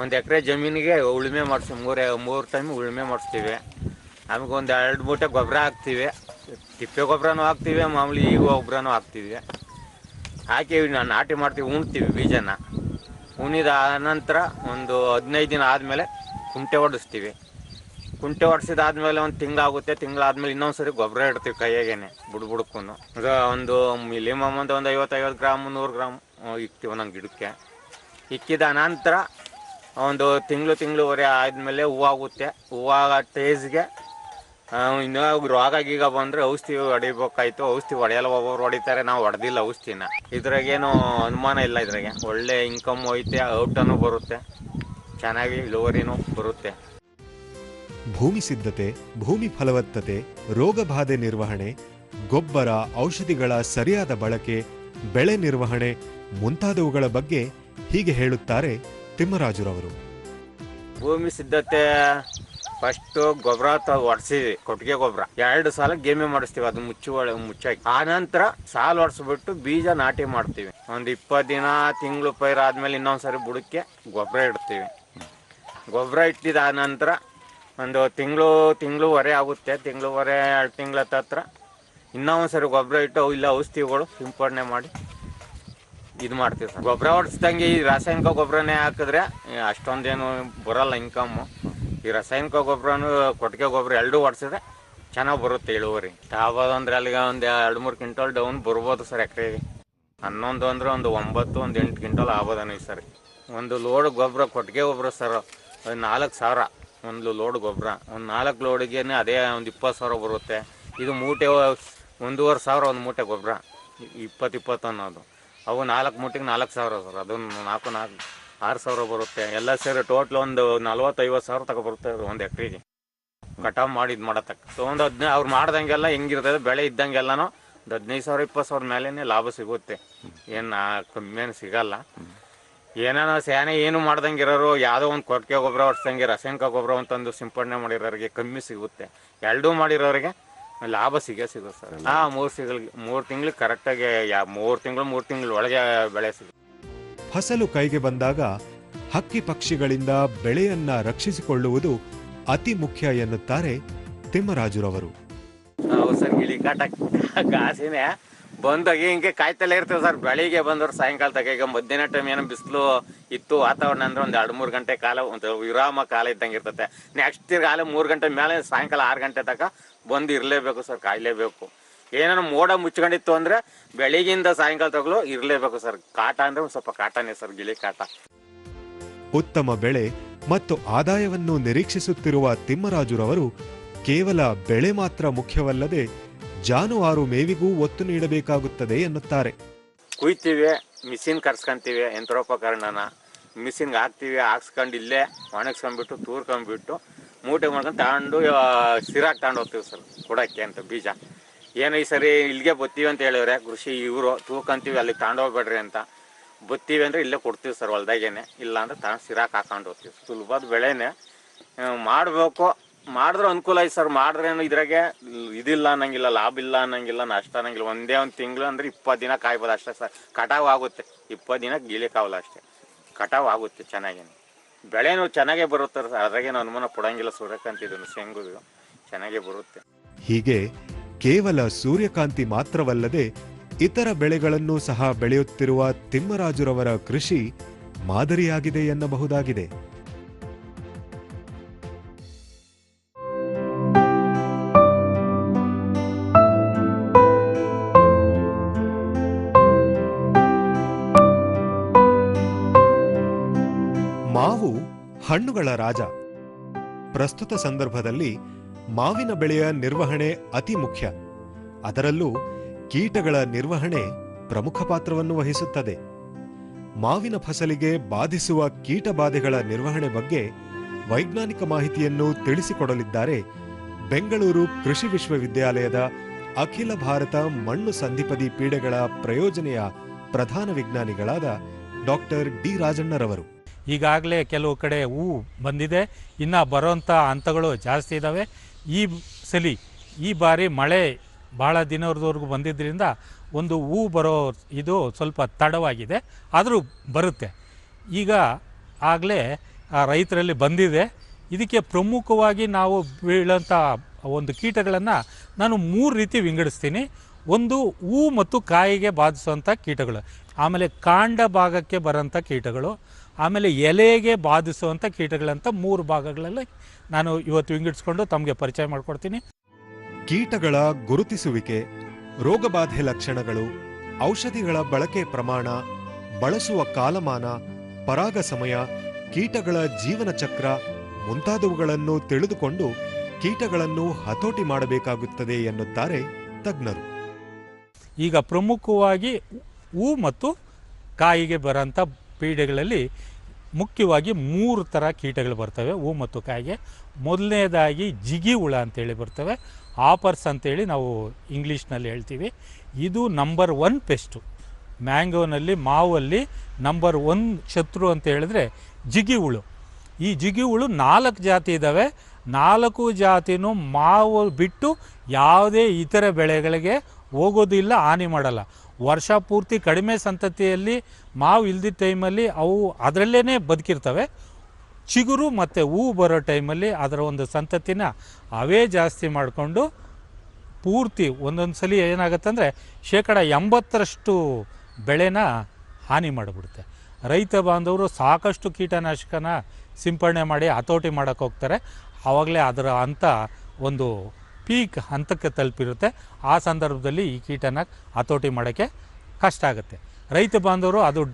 [SPEAKER 3] ಒಂದು ಎಕರೆ ಜಮೀನಿಗೆ ಉಳುಮೆ ಮಾಡಿಸ್ತೀವಿ ಮೂರು ಮೂರು ಟೈಮ್ ಉಳುಮೆ ಮಾಡಿಸ್ತೀವಿ. ಆಮೇಲೆ ಒಂದು ಎರಡು ಮೂಟೆ ಗೊಬ್ಬರ ಹಾಕ್ತೀವಿ. ತಿಪ್ಪೆ ಗೊಬ್ಬರನೂ ಹಾಕ್ತೀವಿ, ಮಾಮೂಲಿ ಈ ಗೊಬ್ಬರನೂ ಹಾಕ್ತೀವಿ. ಹಾಕಿ ನಾನು ನಾಟಿ ಮಾಡ್ತೀವಿ, ಉಣ್ತೀವಿ ಬೀಜನ. ಉಣಿದ ನಂತರ ಒಂದು ಹದಿನೈದು ದಿನ ಆದಮೇಲೆ ಕುಂಟೆ ಹೊಡಿಸ್ತೀವಿ ಕುಂಟೆ ಹೊಡ್ಸಿದಾದ್ಮೇಲೆ ಒಂದು ತಿಂಗಳಾಗುತ್ತೆ. ತಿಂಗಳಾದ್ಮೇಲೆ ಇನ್ನೊಂದು ಸರಿ ಗೊಬ್ಬರ ಇಡ್ತೀವಿ ಕೈಯಾಗೇನೆ ಬುಡ್ ಈಗ ಒಂದು ಮಿನಿಮಮ್ ಒಂದು ಒಂದು ಐವತ್ತೈವತ್ತು ಗ್ರಾಮ್ ನೂರು ಗ್ರಾಮ್ ಇಕ್ತೀವಿ ಒಂದೊಂದು ಗಿಡಕ್ಕೆ. ಇಕ್ಕಿದ ನಂತರ ಒಂದು ತಿಂಗಳು ತಿಂಗಳುವರೆ ಆದಮೇಲೆ ಹೂವಾಗುತ್ತೆ. ಹೂವಾಗ ಟೇಜ್ಗೆ ಇನ್ನೂ ರೋಗ ಗೀಗ ಬಂದ್ರೆ ಔಷಧಿ ಹೊಡಿಬೇಕಾಯ್ತು. ಔಷಧಿ ಹೊಡೆಯಲ್ಲ ಒಬ್ಬೊಬ್ರು ಹೊಡಿತಾರೆ ನಾವು ಹೊಡೆದಿಲ್ಲ ಔಷಧಿನ. ಇದ್ರಾಗೇನು ಅನುಮಾನ ಇಲ್ಲ ಇದ್ರಾಗೆ. ಒಳ್ಳೆ ಇನ್ಕಮ್ ಐತೆ ಔಟನು ಬರುತ್ತೆ. ಚೆನ್ನಾಗಿ ಇಳುವರಿನೂ ಬರುತ್ತೆ.
[SPEAKER 1] ಭೂಮಿ ಸಿದ್ಧತೆ ಭೂಮಿ ಫಲವತ್ತತೆ ರೋಗ ಬಾಧೆ ನಿರ್ವಹಣೆ ಗೊಬ್ಬರ ಔಷಧಿಗಳ ಸರಿಯಾದ ಬಳಕೆ ಬೆಳೆ ನಿರ್ವಹಣೆ ಮುಂತಾದವುಗಳ ಬಗ್ಗೆ ಹೀಗೆ ಹೇಳುತ್ತಾರೆ ತಿಮ್ಮರಾಜುರವರು.
[SPEAKER 3] ಭೂಮಿ ಸಿದ್ಧತೆ ಫಸ್ಟು ಗೊಬ್ಬರ ಹೊಡ್ಸಿದ್ವಿ ಕೊಟ್ಟಿಗೆ ಗೊಬ್ಬರ ಎರಡು ಸಾಲ ಗೇಮೆ ಮಾಡಿಸ್ತೀವಿ, ಅದು ಮುಚ್ಚು ಮುಚ್ಚಾಕಿ ಆ ನಂತರ ಸಾಲ ಹೊಡ್ಸ್ಬಿಟ್ಟು ಬೀಜ ನಾಟಿ ಮಾಡ್ತೀವಿ. ಒಂದು ಇಪ್ಪತ್ತು ದಿನ, ತಿಂಗಳು ಪೈರ್ ಆದ್ಮೇಲೆ ಇನ್ನೊಂದ್ಸರಿ ಬುಡಕ್ಕೆ ಗೊಬ್ಬರ ಇಡ್ತೀವಿ. ಗೊಬ್ಬರ ಇಟ್ಟಿದ ನಂತರ ಒಂದು ತಿಂಗಳು, ತಿಂಗಳೂವರೆ ಆಗುತ್ತೆ. ತಿಂಗಳೂವರೆ, ಎರಡು ತಿಂಗಳ ಹತ್ರ ಇನ್ನೊಂದ್ಸರಿ ಗೊಬ್ಬರ ಇಟ್ಟು ಇಲ್ಲ ಔಷಧಿಗಳು ಸಿಂಪಡಣೆ ಮಾಡಿ ಇದು ಮಾಡ್ತೀವಿ ಸರ್. ಗೊಬ್ಬರ ಹೊಡ್ಸ್ದಂಗೆ ಈ ರಾಸಾಯನಿಕ ಗೊಬ್ಬರನೇ ಹಾಕಿದ್ರೆ ಅಷ್ಟೊಂದೇನು ಬರಲ್ಲ ಇನ್ಕಮ್ಮು ಈ ರಾಸಾಯನಿಕ ಗೊಬ್ಬರನು ಕೊಟ್ಟಿಗೆ ಗೊಬ್ಬರ ಎರಡೂ ಹೊಡ್ಸಿದ್ರೆ ಚೆನ್ನಾಗಿ ಬರುತ್ತೆ ಇಳುವರಿ. ತಾಬೋದು ಅಂದ್ರೆ ಅಲ್ಲಿಗೆ ಒಂದು ಎರಡು ಮೂರು ಕ್ವಿಂಟಲ್ ಡೌನ್ ಬರ್ಬೋದು ಸರ್ ಎಕರೆಗೆ ಹನ್ನೊಂದು ಅಂದ್ರೆ ಒಂದು ಒಂಬತ್ತು, ಒಂದು ಎಂಟು ಕ್ವಿಂಟಲ್ ಆಗ್ಬೋದನು ಈ ಸರಿ. ಒಂದು ಲೋಡ್ ಗೊಬ್ಬರ, ಕೊಟ್ಟಿಗೆ ಗೊಬ್ಬರ ಸರ್ ನಾಲ್ಕು ಸಾವಿರ ಒಂದು ಲೋಡ್ ಗೊಬ್ಬರ. ಒಂದು ನಾಲ್ಕು ಲೋಡಿಗೆ ಅದೇ ಒಂದು ಇಪ್ಪತ್ತು ಸಾವಿರ ಬರುತ್ತೆ. ಇದು ಮೂಟೆ ಒಂದೂವರೆ ಸಾವಿರ ಒಂದು ಮೂಟೆ ಗೊಬ್ಬರ. ಇಪ್ಪತ್ತು ಇಪ್ಪತ್ತು ಅನ್ನೋದು. ಅವು ನಾಲ್ಕು ಮೂಟೆಗೆ ನಾಲ್ಕು ಸಾವಿರ ಸರ್, ಅದೊಂದು ನಾಲ್ಕು ನಾಲ್ಕು ಆರು ಸಾವಿರ ಬರುತ್ತೆ. ಎಲ್ಲ ಸೇರಿ ಟೋಟಲ್ ಒಂದು ನಲ್ವತ್ತೈವತ್ತು ಸಾವಿರ ತಗೋ ಬರುತ್ತೆ ಅದು ಒಂದು ಎಕ್ರೆಗೆ. ಕಟಾವ್ ಮಾಡಿ ಇದು ಮಾಡತಕ್ಕ ಸೊ ಒಂದು ಹದಿನೈದು ಅವ್ರು ಮಾಡ್ದಂಗೆಲ್ಲ ಹೆಂಗಿರ್ತದೆ, ಬೆಳೆ ಇದ್ದಂಗೆಲ್ಲನೂ ಒಂದು ಹದಿನೈದು ಸಾವಿರ, ಇಪ್ಪತ್ತು ಸಾವಿರ ಮೇಲೇ ಲಾಭ ಸಿಗುತ್ತೆ. ಏನು ಕಮ್ಮಿ ಏನು ಸಿಗಲ್ಲ. ಏನೇನೋ ಸೇನೆ ಏನು ಮಾಡ್ದಂಗೆ ಇರೋರು ಯಾವುದೋ ಒಂದು ಕೊಟ್ಟಿಗೆ ಗೊಬ್ಬರ ಹೊಡ್ಸಂಗೆ, ರಾಸಾಯನಿಕ ಗೊಬ್ಬರ ಅಂತಂದು ಸಿಂಪಡಣೆ ಮಾಡಿರೋರಿಗೆ ಕಮ್ಮಿ ಸಿಗುತ್ತೆ. ಎರಡೂ ಮಾಡಿರೋರಿಗೆ ಲಾಭ ಸಿಗೇ ಸಿಗುತ್ತೆ ಸರ್. ಹಾಂ ಮೂರು ಸಿಗಲ್ ಮೂರು ತಿಂಗ್ಳು ಕರೆಕ್ಟಾಗಿ ಯಾ, ಮೂರು ತಿಂಗಳು ಮೂರು ತಿಂಗಳು ಒಳಗೆ ಬೆಳೆ ಸಿಗುತ್ತೆ.
[SPEAKER 1] ಫಸಲು ಕೈಗೆ ಬಂದಾಗ ಹಕ್ಕಿ ಪಕ್ಷಿಗಳಿಂದ ಬೆಳೆಯನ್ನ ರಕ್ಷಿಸಿಕೊಳ್ಳುವುದು ಅತಿ ಮುಖ್ಯ ಎನ್ನುತ್ತಾರೆ ತಿಮ್ಮರಾಜುರವರು.
[SPEAKER 3] ಸರ್ ಕಾಸಿನೇ. ಬಂದಾಗ ಹಿಂಗೆ ಕಾಯ್ತಲೇ ಇರ್ತೇವೆ ಸರ್. ಬೆಳಿಗ್ಗೆ ಬಂದವ್ರು ತಗ ಈಗ ಮಧ್ಯಾಹ್ನ ಟೈಮ್ ಏನೋ ಬಿಸಿಲು ಇತ್ತು, ವಾತಾವರಣ ಅಂದ್ರೆ ಒಂದು ಎರಡು ಮೂರು ಗಂಟೆ ಕಾಲ ಒಂದು ವಿರಾಮ ಕಾಲ ಇದ್ದಂಗೆ ಇರ್ತತೆ. ನೆಕ್ಸ್ಟ್ ತಿರ್ಗಾಲ ಮೂರು ಗಂಟೆ ಮೇಲೆ ಸಾಯಂಕಾಲ ಆರು ಗಂಟೆ ತಕ ಬಂದು ಇರಲೇಬೇಕು ಸರ್, ಕಾಯ್ಲೇಬೇಕು. ಏನಾರ ಮೋಡ ಮುಚ್ಕೊಂಡಿತ್ತು ಅಂದ್ರೆ ಬೆಳಿಗ್ಗೆಯಿಂದ ಸಾಯಂಕಾಲ ತಗಲು ಇರಲೇಬೇಕು ಸರ್. ಕಾಟ ಅಂದ್ರೆ ಒಂದು ಸ್ವಲ್ಪ ಕಾಟನೇ ಸರ್ ಗಿಳಿ ಕಾಟ.
[SPEAKER 1] ಉತ್ತಮ ಬೆಳೆ ಮತ್ತು ಆದಾಯವನ್ನು ನಿರೀಕ್ಷಿಸುತ್ತಿರುವ ತಿಮ್ಮರಾಜುರವರು ಕೇವಲ ಬೆಳೆ ಮಾತ್ರ ಮುಖ್ಯವಲ್ಲದೆ ಜಾನುವಾರು ಮೇವಿಗೂ ಒತ್ತು ನೀಡಬೇಕಾಗುತ್ತದೆ ಎನ್ನುತ್ತಾರೆ.
[SPEAKER 3] ಕುಯ್ತೀವಿ ಮಿಷಿನ್ ಕರ್ಸ್ಕೊಂತೀವಿ ಯಂತ್ರೋಪಕರಣನ. ಮಿಷಿನ್ಗೆ ಹಾಕ್ತೀವಿ ಹಾಕ್ಸ್ಕೊಂಡು ಇಲ್ಲೇ ಒಣಗಿಸ್ಕೊಂಡ್ಬಿಟ್ಟು ತೂರ್ಕೊಂಡ್ಬಿಟ್ಟು ಮೂಟೆ ಮಾಡ್ಕೊಂಡು ತಗೊಂಡು ಸಿರಾಕ್ ತಗೊಂಡು ಹೋಗ್ತೀವಿ ಸರ್ ಕೊಡೋಕ್ಕೆ ಅಂತ ಬೀಜ. ಏನೋ ಈ ಸರಿ ಇಲ್ಲಿಗೆ ಬತ್ತೀವಿ ಅಂತ ಹೇಳಿದ್ರೆ ಕೃಷಿ ಇವರು ತೂಕಂತೀವಿ ಅಲ್ಲಿ ತಗೊಂಡೋಗ್ಬೇಡ್ರಿ ಅಂತ. ಬತ್ತೀವಿ ಅಂದ್ರೆ ಇಲ್ಲೇ ಕೊಡ್ತೀವಿ ಸರ್ ಹೊಲ್ದಾಗೇನೆ. ಇಲ್ಲ ಅಂದ್ರೆ ತಗೊಂಡು ಸಿರಾಕ್ ಹಾಕೊಂಡು ಹೋಗ್ತೀವಿ. ಸುಲಭದ ಬೆಳೆನೇ. ಮಾಡಬೇಕು. ಮಾಡಿದ್ರೆ ಅನುಕೂಲ ಐತೆ ಸರ್. ಮಾಡಿದ್ರೇನು ಇದ್ರಾಗೆ ಇದಿಲ್ಲ ಅನ್ನಂಗಿಲ್ಲ, ಲಾಭ ಇಲ್ಲ ಅನ್ನಂಗಿಲ್ಲ, ನಷ್ಟ ಅನ್ನಂಗಿಲ್ಲ. ಒಂದೇ ಒಂದು ತಿಂಗಳು ಅಂದ್ರೆ ಇಪ್ಪತ್ತು ದಿನ ಕಾಯ್ಬೋದು ಅಷ್ಟೇ ಸರ್. ಕಟಾವು ಆಗುತ್ತೆ. ಇಪ್ಪತ್ತು ದಿನ ಗೀಳಿಕಾವಲ್ಲ ಅಷ್ಟೇ. ಕಟಾವು ಆಗುತ್ತೆ ಚೆನ್ನಾಗೇನೆ. ಬೆಳೆನೂ ಚೆನ್ನಾಗೇ ಬರುತ್ತೆ ಸರ್. ಅದ್ರಾಗೇನು ಅನುಮಾನ ಕೊಡೋಂಗಿಲ್ಲ ಸೂರ್ಯಕಾಂತಿ ಇದನ್ನು ಶೇಂಗು ಚೆನ್ನಾಗೇ ಬರುತ್ತೆ.
[SPEAKER 1] ಹೀಗೆ ಕೇವಲ ಸೂರ್ಯಕಾಂತಿ ಮಾತ್ರವಲ್ಲದೆ ಇತರ ಬೆಳೆಗಳನ್ನು ಸಹ ಬೆಳೆಯುತ್ತಿರುವ ತಿಮ್ಮರಾಜುರವರ ಕೃಷಿ ಮಾದರಿಯಾಗಿದೆ ಎನ್ನಬಹುದಾಗಿದೆ. ಮಾವು ಹಣ್ಣುಗಳ ರಾಜ. ಪ್ರಸ್ತುತ ಸಂದರ್ಭದಲ್ಲಿ ಮಾವಿನ ಬೆಳೆಯ ನಿರ್ವಹಣೆ ಅತಿ ಮುಖ್ಯ. ಅದರಲ್ಲೂ ಕೀಟಗಳ ನಿರ್ವಹಣೆ ಪ್ರಮುಖ ಪಾತ್ರವನ್ನು ವಹಿಸುತ್ತದೆ. ಮಾವಿನ ಫಸಲಿಗೆ ಬಾಧಿಸುವ ಕೀಟಬಾಧೆಗಳ ನಿರ್ವಹಣೆ ಬಗ್ಗೆ ವೈಜ್ಞಾನಿಕ ಮಾಹಿತಿಯನ್ನು ತಿಳಿಸಿಕೊಡಲಿದ್ದಾರೆ ಬೆಂಗಳೂರು ಕೃಷಿ ವಿಶ್ವವಿದ್ಯಾಲಯದ ಅಖಿಲ ಭಾರತ ಮಣ್ಣು ಸಂಧಿಪದಿ ಪೀಡೆಗಳ ಪ್ರಯೋಜನೆಯ ಪ್ರಧಾನ ವಿಜ್ಞಾನಿಗಳಾದ ಡಾಕ್ಟರ್ ಡಿ ರಾಜಣ್ಣರವರು.
[SPEAKER 4] ಈಗಾಗಲೇ ಕೆಲವು ಕಡೆ ಹೂವು ಬಂದಿದೆ. ಇನ್ನು ಬರೋಂಥ ಹಂತಗಳು ಜಾಸ್ತಿ ಇದ್ದಾವೆ ಈ ಸಲಿ ಈ ಬಾರಿ ಮಳೆ ಭಾಳ ದಿನದವರೆಗೂ ಬಂದಿದ್ದರಿಂದ ಒಂದು ಹೂ ಬರೋ ಇದು ಸ್ವಲ್ಪ ತಡವಾಗಿದೆ. ಆದರೂ ಬರುತ್ತೆ. ಈಗ ಆಗಲೇ ಆ ರೈತರಲ್ಲಿ ಬಂದಿದೆ. ಇದಕ್ಕೆ ಪ್ರಮುಖವಾಗಿ ನಾವು ಬೀಳೋಂಥ ಒಂದು ಕೀಟಗಳನ್ನು ನಾನು ಮೂರು ರೀತಿ ವಿಂಗಡಿಸ್ತೀನಿ. ಒಂದು ಹೂ ಮತ್ತು ಕಾಯಿಗೆ ಬಾಧಿಸುವಂಥ ಕೀಟಗಳು. ಆಮೇಲೆ ಕಾಂಡ ಭಾಗಕ್ಕೆ ಬರೋಂಥ ಕೀಟಗಳು. ಆಮೇಲೆ ಎಲೆಗೆ ಬಾಧಿಸುವಂಥ ಕೀಟಗಳಂತ ಮೂರು ಭಾಗಗಳಲ್ಲಿ ನಾನು ಇವತ್ತು ವಿಂಗಡಿಸ್ಕೊಂಡು ತಮಗೆ ಪರಿಚಯ ಮಾಡಿಕೊಡ್ತೀನಿ.
[SPEAKER 1] ಕೀಟಗಳ ಗುರುತಿಸುವಿಕೆ ರೋಗಬಾಧೆ ಲಕ್ಷಣಗಳು ಔಷಧಿಗಳ ಬಳಕೆ ಪ್ರಮಾಣ ಬಳಸುವ ಕಾಲಮಾನ ಪರಾಗ ಸಮಯ ಕೀಟಗಳ ಜೀವನ ಚಕ್ರ ಮುಂತಾದವುಗಳನ್ನು ತಿಳಿದುಕೊಂಡು ಕೀಟಗಳನ್ನು ಹತೋಟಿ ಮಾಡಬೇಕಾಗುತ್ತದೆ ಎನ್ನುತ್ತಾರೆ ತಜ್ಞರು.
[SPEAKER 4] ಈಗ ಪ್ರಮುಖವಾಗಿ ಹೂ ಮತ್ತು ಕಾಯಿಗೆ ಬರೋಂಥ ಪೀಡೆಗಳಲ್ಲಿ ಮುಖ್ಯವಾಗಿ ಮೂರು ಥರ ಕೀಟಗಳು ಬರ್ತವೆ. ಹೂ ಮತ್ತು ಕಾಯಿಗೆ. ಮೊದಲನೇದಾಗಿ ಜಿಗಿ ಹುಳ ಅಂತೇಳಿ ಬರ್ತವೆ. ಆಪರ್ಸ್ ಅಂತೇಳಿ ನಾವು ಇಂಗ್ಲೀಷ್ನಲ್ಲಿ ಹೇಳ್ತೀವಿ. ಇದು ನಂಬರ್ ಒನ್ ಪೆಸ್ಟು. ಮ್ಯಾಂಗೋನಲ್ಲಿ, ಮಾವಲ್ಲಿ ನಂಬರ್ ಒನ್ ಶತ್ರು ಅಂತ ಹೇಳಿದ್ರೆ ಜಿಗಿ ಹುಳು. ಈ ಜಿಗಿ ಹುಳು ನಾಲ್ಕು ಜಾತಿ ಇದ್ದಾವೆ ನಾಲ್ಕು ಜಾತಿನೂ ಮಾವು ಬಿಟ್ಟು ಯಾವುದೇ ಇತರ ಬೆಳೆಗಳಿಗೆ ಹೋಗೋದಿಲ್ಲ, ಹಾನಿ ಮಾಡಲ್ಲ. ವರ್ಷ ಪೂರ್ತಿ ಕಡಿಮೆ ಸಂತತಿಯಲ್ಲಿ ಮಾವು ಇಲ್ದಿದ್ದ ಟೈಮಲ್ಲಿ ಅವು ಅದರಲ್ಲೇ ಬದುಕಿರ್ತವೆ. ಚಿಗುರು ಮತ್ತು ಹೂವು ಬರೋ ಟೈಮಲ್ಲಿ ಅದರ ಒಂದು ಸಂತತಿನ ಅವೇ ಜಾಸ್ತಿ ಮಾಡಿಕೊಂಡು ಪೂರ್ತಿ ಒಂದೊಂದು ಸಲ ಏನಾಗುತ್ತೆ ಅಂದರೆ ಶೇಕಡ ಎಂಬತ್ತರಷ್ಟು ಬೆಳೆನ ಹಾನಿ ಮಾಡಿಬಿಡುತ್ತೆ. ರೈತ ಬಾಂಧವರು ಸಾಕಷ್ಟು ಕೀಟನಾಶಕನ ಸಿಂಪಡಣೆ ಮಾಡಿ ಹತೋಟಿ ಮಾಡೋಕ್ಕೆ ಹೋಗ್ತಾರೆ. ಆವಾಗಲೇ ಅದರ ಅಂತ ಒಂದು ಪೀಕ್ ಹಂತಕ್ಕೆ ತಲುಪಿರುತ್ತೆ. ಆ ಸಂದರ್ಭದಲ್ಲಿ ಈ ಕೀಟನ ಹತೋಟಿ ಮಾಡೋಕ್ಕೆ ಕಷ್ಟ ಆಗುತ್ತೆ. ರೈತ ಬಾಂಧವರು ಅದು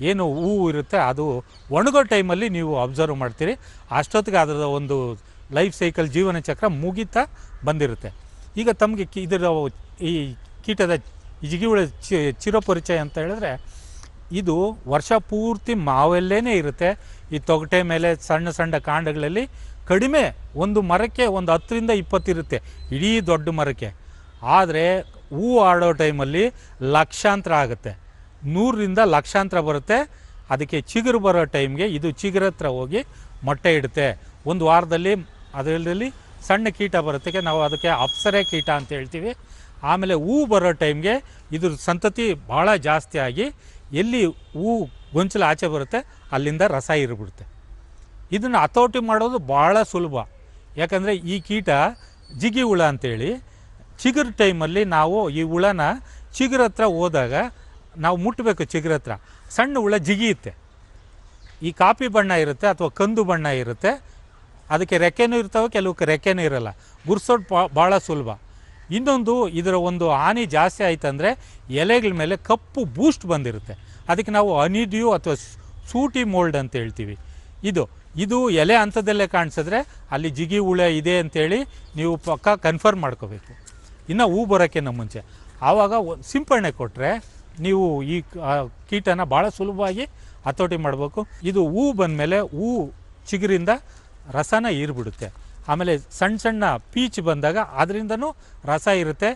[SPEAKER 4] ಏನು ಹೂವು ಇರುತ್ತೆ ಅದು ಒಣಗೋ ಟೈಮಲ್ಲಿ ನೀವು ಅಬ್ಸರ್ವ್ ಮಾಡ್ತೀರಿ. ಅಷ್ಟೊತ್ತಿಗೆ ಅದರ ಒಂದು ಲೈಫ್ ಸೈಕಲ್ ಜೀವನ ಚಕ್ರ ಮುಗಿತಾ ಬಂದಿರುತ್ತೆ. ಈಗ ತಮಗೆ ಕಿ- ಇದರ ಈ ಕೀಟದ ಜಿಗಿಹುಳ ಚಿರಪರಿಚಯ ಅಂತ ಹೇಳಿದ್ರೆ ಇದು ವರ್ಷ ಪೂರ್ತಿ ಮಾವಲ್ಲೇ ಇರುತ್ತೆ. ಈ ತೊಗಟೆ ಮೇಲೆ ಸಣ್ಣ ಸಣ್ಣ ಕಾಂಡಗಳಲ್ಲಿ ಕಡಿಮೆ ಒಂದು ಮರಕ್ಕೆ ಒಂದು ಹತ್ತರಿಂದ ಇಪ್ಪತ್ತಿರುತ್ತೆ ಇಡೀ ದೊಡ್ಡ ಮರಕ್ಕೆ. ಆದರೆ ಹೂ ಆಡೋ ಟೈಮಲ್ಲಿ ಲಕ್ಷಾಂತರ ಆಗುತ್ತೆ. ನೂರರಿಂದ ಲಕ್ಷಾಂತರ ಬರುತ್ತೆ. ಅದಕ್ಕೆ ಚಿಗುರು ಬರೋ ಟೈಮ್ಗೆ ಇದು ಚಿಗುರ ಹತ್ರ ಹೋಗಿ ಮೊಟ್ಟೆ ಇಡುತ್ತೆ. ಒಂದು ವಾರದಲ್ಲಿ ಅದರಲ್ಲಿ ಸಣ್ಣ ಕೀಟ ಬರುತ್ತೆ. ನಾವು ಅದಕ್ಕೆ ಅಪ್ಸರೆ ಕೀಟ ಅಂತ ಹೇಳ್ತೀವಿ. ಆಮೇಲೆ ಹೂ ಬರೋ ಟೈಮ್ಗೆ ಇದ್ರ ಸಂತತಿ ಭಾಳ ಜಾಸ್ತಿ ಆಗಿ ಎಲ್ಲಿ ಹೂ ಗೊಂಚಲು ಆಚೆ ಬರುತ್ತೆ, ಅಲ್ಲಿಂದ ರಸ ಇರ್ಬಿಡುತ್ತೆ. ಇದನ್ನು ಹತೋಟಿ ಮಾಡೋದು ಭಾಳ ಸುಲಭ. ಯಾಕಂದರೆ ಈ ಕೀಟ ಜಿಗಿ ಹುಳ ಅಂತೇಳಿ ಚಿಗುರು ಟೈಮಲ್ಲಿ ನಾವು ಈ ಹುಳನ ಚಿಗುರ ಹತ್ರ ಹೋದಾಗ ನಾವು ಮುಟ್ಟಬೇಕು ಚಿಗುರ ಹತ್ರ. ಸಣ್ಣ ಹುಳ ಜಿಗಿಯುತ್ತೆ ಈ ಕಾಪಿ ಬಣ್ಣ ಇರುತ್ತೆ ಅಥವಾ ಕಂದು ಬಣ್ಣ ಇರುತ್ತೆ. ಅದಕ್ಕೆ ರೆಕ್ಕೆನೂ ಇರ್ತವೆ, ಕೆಲವಕ್ಕೆ ರೆಕ್ಕೆನೂ ಇರಲ್ಲ. ಗುರ್ಸೋದು ಭಾಳ ಸುಲಭ. ಇನ್ನೊಂದು ಇದರ ಒಂದು ಹಾನಿ ಜಾಸ್ತಿ ಆಯ್ತಂದರೆ ಎಲೆಗಳ ಮೇಲೆ ಕಪ್ಪು ಬೂಸ್ಟ್ ಬಂದಿರುತ್ತೆ. ಅದಕ್ಕೆ ನಾವು ಅನಿಡ್ಯೂ ಅಥವಾ ಸೂಟಿ ಮೋಲ್ಡ್ ಅಂತ ಹೇಳ್ತೀವಿ. ಇದು ಇದು ಎಲೆ ಹಂತದಲ್ಲೇ ಕಾಣಿಸಿದ್ರೆ ಅಲ್ಲಿ ಜಿಗಿ ಹುಳೆ ಇದೆ ಅಂತೇಳಿ ನೀವು ಪಕ್ಕ ಕನ್ಫರ್ಮ್ ಮಾಡ್ಕೋಬೇಕು. ಇನ್ನು ಹೂ ಬರೋಕ್ಕಿಂತ ಮುಂಚೆ. ಆವಾಗ ಸಿಂಪರಣೆ ಕೊಟ್ಟರೆ ನೀವು ಈ ಕೀಟನ ಭಾಳ ಸುಲಭವಾಗಿ ಹತೋಟಿ ಮಾಡಬೇಕು. ಇದು ಹೂ ಬಂದಮೇಲೆ ಹೂ ಚಿಗುರಿಂದ ರಸನ ಹೀರ್ಬಿಡುತ್ತೆ. ಆಮೇಲೆ ಸಣ್ಣ ಸಣ್ಣ ಪೀಚ್ ಬಂದಾಗ ಅದರಿಂದನೂ ರಸ ಇರುತ್ತೆ.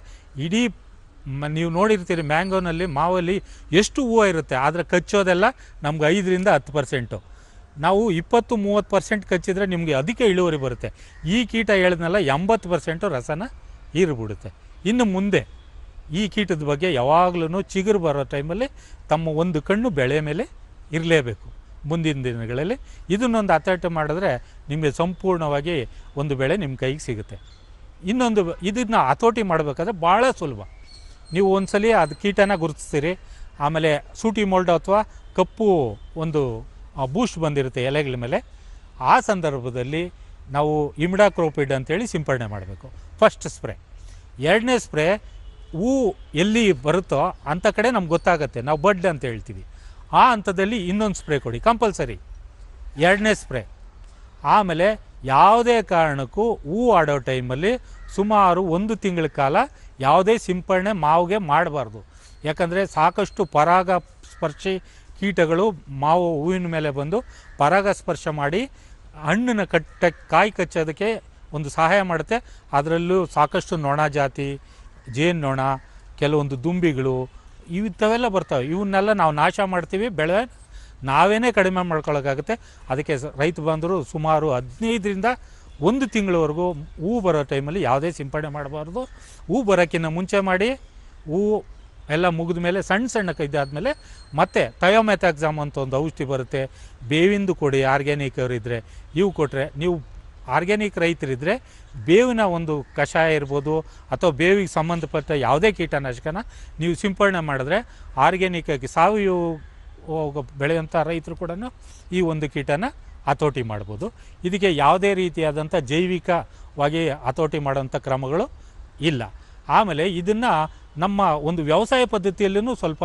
[SPEAKER 4] ಇಡೀ ನೀವು ನೋಡಿರ್ತೀರಿ ಮ್ಯಾಂಗೋನಲ್ಲಿ, ಮಾವಲ್ಲಿ ಎಷ್ಟು ಹೂವು ಇರುತ್ತೆ. ಆದರೆ ಕಚ್ಚೋದೆಲ್ಲ ನಮ್ಗೆ ಐದರಿಂದ ಹತ್ತು ಪರ್ಸೆಂಟು ನಾವು ಇಪ್ಪತ್ತು ಮೂವತ್ತು ಪರ್ಸೆಂಟ್ ಕಚ್ಚಿದ್ರೆ ನಿಮಗೆ ಅದಕ್ಕೆ ಇಳುವರಿ ಬರುತ್ತೆ. ಈ ಕೀಟ ಹೇಳಿದ್ನಲ್ಲ ಎಂಬತ್ತು ಪರ್ಸೆಂಟು ರಸನ ಹೀರಿಬಿಡುತ್ತೆ. ಇನ್ನು ಮುಂದೆ ಈ ಕೀಟದ ಬಗ್ಗೆ ಯಾವಾಗಲೂ ಚಿಗುರು ಬರೋ ಟೈಮಲ್ಲಿ ತಮ್ಮ ಒಂದು ಕಣ್ಣು ಬೆಳೆ ಮೇಲೆ ಇರಲೇಬೇಕು. ಮುಂದಿನ ದಿನಗಳಲ್ಲಿ ಇದನ್ನೊಂದು ಹತೋಟಿ ಮಾಡಿದ್ರೆ ನಿಮಗೆ ಸಂಪೂರ್ಣವಾಗಿ ಒಂದು ಬೆಳೆ ನಿಮ್ಮ ಕೈಗೆ ಸಿಗುತ್ತೆ. ಇನ್ನೊಂದು ಇದನ್ನು ಹತೋಟಿ ಮಾಡಬೇಕಾದ್ರೆ ಭಾಳ ಸುಲಭ. ನೀವು ಒಂದ್ಸಲಿ ಅದು ಕೀಟನ ಗುರುತಿಸ್ತೀರಿ. ಆಮೇಲೆ ಸೂಟಿ ಮೋಲ್ಡ್ ಅಥವಾ ಕಪ್ಪು ಒಂದು ಬೂಸ್ಟ್ ಬಂದಿರುತ್ತೆ ಎಲೆಗಳ ಮೇಲೆ, ಆ ಸಂದರ್ಭದಲ್ಲಿ ನಾವು ಇಮಿಡಾಕ್ರೋಪಿಡ್ ಅಂತೇಳಿ ಸಿಂಪಡಣೆ ಮಾಡಬೇಕು. First spray. ಎರಡನೇ ಸ್ಪ್ರೇ, ಹೂ ಎಲ್ಲಿ ಬರುತ್ತೋ ಅಂಥ ಕಡೆ ನಮ್ಗೆ ಗೊತ್ತಾಗುತ್ತೆ. ನಾವು ಬಡ್ ಅಂತ ಹೇಳ್ತೀವಿ. ಆ ಹಂತದಲ್ಲಿ ಇನ್ನೊಂದು ಸ್ಪ್ರೇ ಕೊಡಿ. ಕಂಪಲ್ಸರಿ. ಎರಡನೇ ಸ್ಪ್ರೇ. ಆಮೇಲೆ ಯಾವುದೇ ಕಾರಣಕ್ಕೂ ಹೂ ಆಡೋ ಟೈಮಲ್ಲಿ ಸುಮಾರು ಒಂದು ತಿಂಗಳ ಕಾಲ ಯಾವುದೇ ಸಿಂಪಡಣೆ ಮಾವಿಗೆ ಮಾಡಬಾರ್ದು. ಯಾಕಂದರೆ ಸಾಕಷ್ಟು ಪರಾಗ ಸ್ಪರ್ಶಿ ಕೀಟಗಳು ಮಾವು ಹೂವಿನ ಮೇಲೆ ಬಂದು ಪರಾಗಸ್ಪರ್ಶ ಮಾಡಿ ಹಣ್ಣಿನ ಕಟ್ಟ, ಕಾಯಿ ಕಚ್ಚೋದಕ್ಕೆ ಒಂದು ಸಹಾಯ ಮಾಡುತ್ತೆ. ಅದರಲ್ಲೂ ಸಾಕಷ್ಟು ನೊಣ ಜಾತಿ, ಜೇನು ನೊಣ, ಕೆಲವೊಂದು ದುಂಬಿಗಳು ಇಂಥವೆಲ್ಲ ಬರ್ತವೆ. ಇವನ್ನೆಲ್ಲ ನಾವು ನಾಶ ಮಾಡ್ತೀವಿ, ಬೆಳೆ ನಾವೇನೇ ಕಡಿಮೆ ಮಾಡ್ಕೊಳ್ಳೋಕ್ಕಾಗುತ್ತೆ ಅದಕ್ಕೆ ರೈತ ಬಂದರು ಸುಮಾರು ಹದಿನೈದರಿಂದ ಒಂದು ತಿಂಗಳವರೆಗೂ ಹೂ ಬರೋ ಟೈಮಲ್ಲಿ ಯಾವುದೇ ಸಿಂಪಡಣೆ ಮಾಡಬಾರ್ದು. ಹೂ ಬರೋಕ್ಕಿಂತ ಮುಂಚೆ ಮಾಡಿ, ಹೂ ಎಲ್ಲ ಮುಗಿದ ಮೇಲೆ ಸಣ್ಣ ಸಣ್ಣ ಇದಾದಮೇಲೆ ಮತ್ತೆ ಥಯೋಮೆಥಾಕ್ಸಾಮ್ ಅಂತ ಒಂದು ಔಷಧಿ ಬರುತ್ತೆ. ಬೇವಿಂದು ಕೊಡಿ ಆರ್ಗ್ಯಾನಿಕ್ ಇದ್ದರೆ ಇವು ಕೊಟ್ಟರೆ ನೀವು ಆರ್ಗ್ಯಾನಿಕ್ ರೈತರಿದ್ದರೆ ಬೇವಿನ ಒಂದು ಕಷಾಯ ಇರ್ಬೋದು ಅಥವಾ ಬೇವಿಗೆ ಸಂಬಂಧಪಟ್ಟ ಯಾವುದೇ ಕೀಟನಾಶಕನ ನೀವು ಸಿಂಪಡಣೆ ಮಾಡಿದ್ರೆ ಆರ್ಗ್ಯಾನಿಕ್ ಆಗಿ ಸಾವಯವ ಬೆಳೆಯುವಂಥ ರೈತರು ಕೂಡ ಈ ಒಂದು ಕೀಟನ ಹತೋಟಿ ಮಾಡ್ಬೋದು. ಇದಕ್ಕೆ ಯಾವುದೇ ರೀತಿಯಾದಂಥ ಜೈವಿಕವಾಗಿ ಹತೋಟಿ ಮಾಡೋಂಥ ಕ್ರಮಗಳು ಇಲ್ಲ. ಆಮೇಲೆ ಇದನ್ನು ನಮ್ಮ ಒಂದು ವ್ಯವಸಾಯ ಪದ್ಧತಿಯಲ್ಲೂ ಸ್ವಲ್ಪ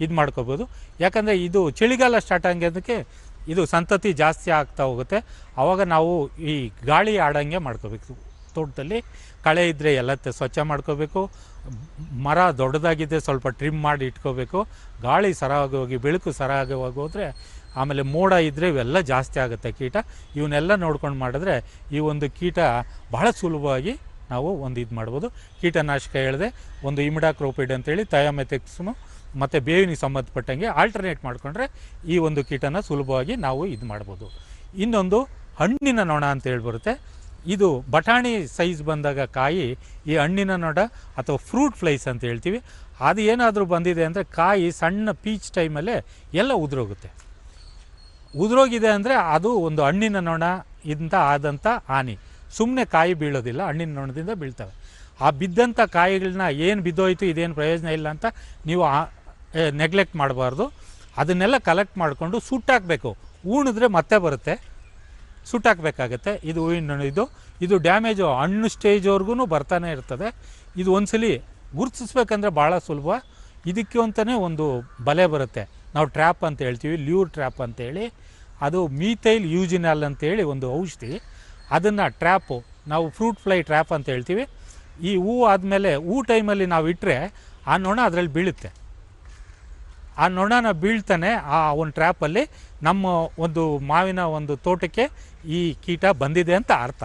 [SPEAKER 4] ಇದು ಮಾಡ್ಕೋಬೋದು. ಯಾಕಂದರೆ ಇದು ಚಳಿಗಾಲ ಸ್ಟಾರ್ಟ್ ಆಗೋದಕ್ಕೆ ಇದು ಸಂತತಿ ಜಾಸ್ತಿ ಆಗ್ತಾ ಹೋಗುತ್ತೆ. ಆವಾಗ ನಾವು ಈ ಗಾಳಿ ಆಡಂಗೆ ಮಾಡ್ಕೋಬೇಕು. ತೋಟದಲ್ಲಿ ಕಳೆ ಇದ್ದರೆ ಎಲ್ಲ ಸ್ವಚ್ಛ ಮಾಡ್ಕೋಬೇಕು. ಮರ ದೊಡ್ಡದಾಗಿದ್ದರೆ ಸ್ವಲ್ಪ ಟ್ರಿಮ್ ಮಾಡಿ ಇಟ್ಕೋಬೇಕು. ಗಾಳಿ ಸರಾಗಿ ಹೋಗಿ, ಬೆಳಕು ಸರಾಗಿ ಹೋದರೆ ಆಮೇಲೆ ಮೋಡ ಇದ್ದರೆ ಇವೆಲ್ಲ ಜಾಸ್ತಿ ಆಗುತ್ತೆ ಕೀಟ. ಇವನ್ನೆಲ್ಲ ನೋಡ್ಕೊಂಡು ಮಾಡಿದ್ರೆ ಈ ಒಂದು ಕೀಟ ಬಹಳ ಸುಲಭವಾಗಿ ನಾವು ಒಂದು ಇದು ಮಾಡ್ಬೋದು. ಕೀಟನಾಶಕ ಹೇಳಿದೆ, ಒಂದು ಇಮಿಡಾಕ್ರೋಪಿಡ್ ಅಂತೇಳಿ ತಯಾಮೆಥೆಕ್ಸ್ನು ಮತ್ತು ಬೇವಿನಿಗೆ ಸಂಬಂಧಪಟ್ಟಂಗೆ ಆಲ್ಟರ್ನೇಟ್ ಮಾಡಿಕೊಂಡ್ರೆ ಈ ಒಂದು ಕೀಟನ ಸುಲಭವಾಗಿ ನಾವು ಇದು ಮಾಡ್ಬೋದು. ಇನ್ನೊಂದು ಹಣ್ಣಿನ ನೊಣ ಅಂತ ಹೇಳ್ಬರುತ್ತೆ ಇದು ಬಟಾಣಿ ಸೈಜ್ ಬಂದಾಗ ಕಾಯಿ, ಈ ಹಣ್ಣಿನ ನೊಣ ಅಥವಾ ಫ್ರೂಟ್ ಫ್ಲೈಸ್ ಅಂತ ಹೇಳ್ತೀವಿ. ಅದು ಏನಾದರೂ ಬಂದಿದೆ ಅಂದರೆ ಕಾಯಿ ಸಣ್ಣ ಪೀಚ್ ಟೈಮಲ್ಲೇ ಎಲ್ಲ ಉದುರೋಗುತ್ತೆ. ಉದುರೋಗಿದೆ ಅಂದರೆ ಅದು ಒಂದು ಹಣ್ಣಿನ ನೊಣ ಇಂದ ಆದಂಥ ಹಾನಿ ಸುಮ್ಮನೆ ಕಾಯಿ ಬೀಳೋದಿಲ್ಲ, ಹಣ್ಣಿನ ನೊಣದಿಂದ ಬೀಳ್ತವೆ. ಆ ಬಿದ್ದಂಥ ಕಾಯಿಗಳನ್ನ ಏನು ಬಿದ್ದೋಯ್ತು, ಇದೇನು ಪ್ರಯೋಜನ ಇಲ್ಲ ಅಂತ ನೀವು ನೆಗ್ಲೆಕ್ಟ್ ಮಾಡಬಾರ್ದು. ಅದನ್ನೆಲ್ಲ ಕಲೆಕ್ಟ್ ಮಾಡಿಕೊಂಡು ಸುಟ್ಟಾಕಬೇಕು. ಉಣಿದ್ರೆ ಮತ್ತೆ ಬರುತ್ತೆ. ಸುಟ್ಟಾಕಬೇಕಾಗತ್ತೆ. ಇದು ಹೂವಿನ ಇದು. ಇದು ಡ್ಯಾಮೇಜು ಹಣ್ಣು ಸ್ಟೇಜ್ವರೆಗೂ ಬರ್ತಾನೆ ಇರ್ತದೆ. ಇದು ಒಂದ್ಸಲಿ ಗುರುತಿಸ್ಬೇಕಂದ್ರೆ ಭಾಳ ಸುಲಭ. ಇದಕ್ಕೆ ಅಂತಲೇ ಒಂದು ಬಲೆ ಬರುತ್ತೆ. ನಾವು ಟ್ರ್ಯಾಪ್ ಅಂತ ಹೇಳ್ತೀವಿ ಲ್ಯೂರ್ ಟ್ರ್ಯಾಪ್ ಅಂತೇಳಿ ಅದು ಮೀಥೈಲ್ ಯೂಜಿನಲ್ ಅಂತೇಳಿ ಒಂದು ಔಷಧಿ. ಅದನ್ನು ಟ್ರ್ಯಾಪು ನಾವು ಫ್ರೂಟ್ ಫ್ಲೈ ಟ್ರ್ಯಾಪ್ ಅಂತ ಹೇಳ್ತೀವಿ. ಈ ಹೂ ಆದಮೇಲೆ ಹೂ ಟೈಮಲ್ಲಿ ನಾವು ಇಟ್ಟರೆ ಆ ನೊಣ ಅದರಲ್ಲಿ ಬೀಳುತ್ತೆ. ಆ ನೊಣನ ಬೀಳ್ತಾನೆ ಆ ಒಂದು ಟ್ರ್ಯಾಪಲ್ಲಿ ನಮ್ಮ ಒಂದು ಮಾವಿನ ಒಂದು ತೋಟಕ್ಕೆ ಈ ಕೀಟ ಬಂದಿದೆ ಅಂತ ಅರ್ಥ.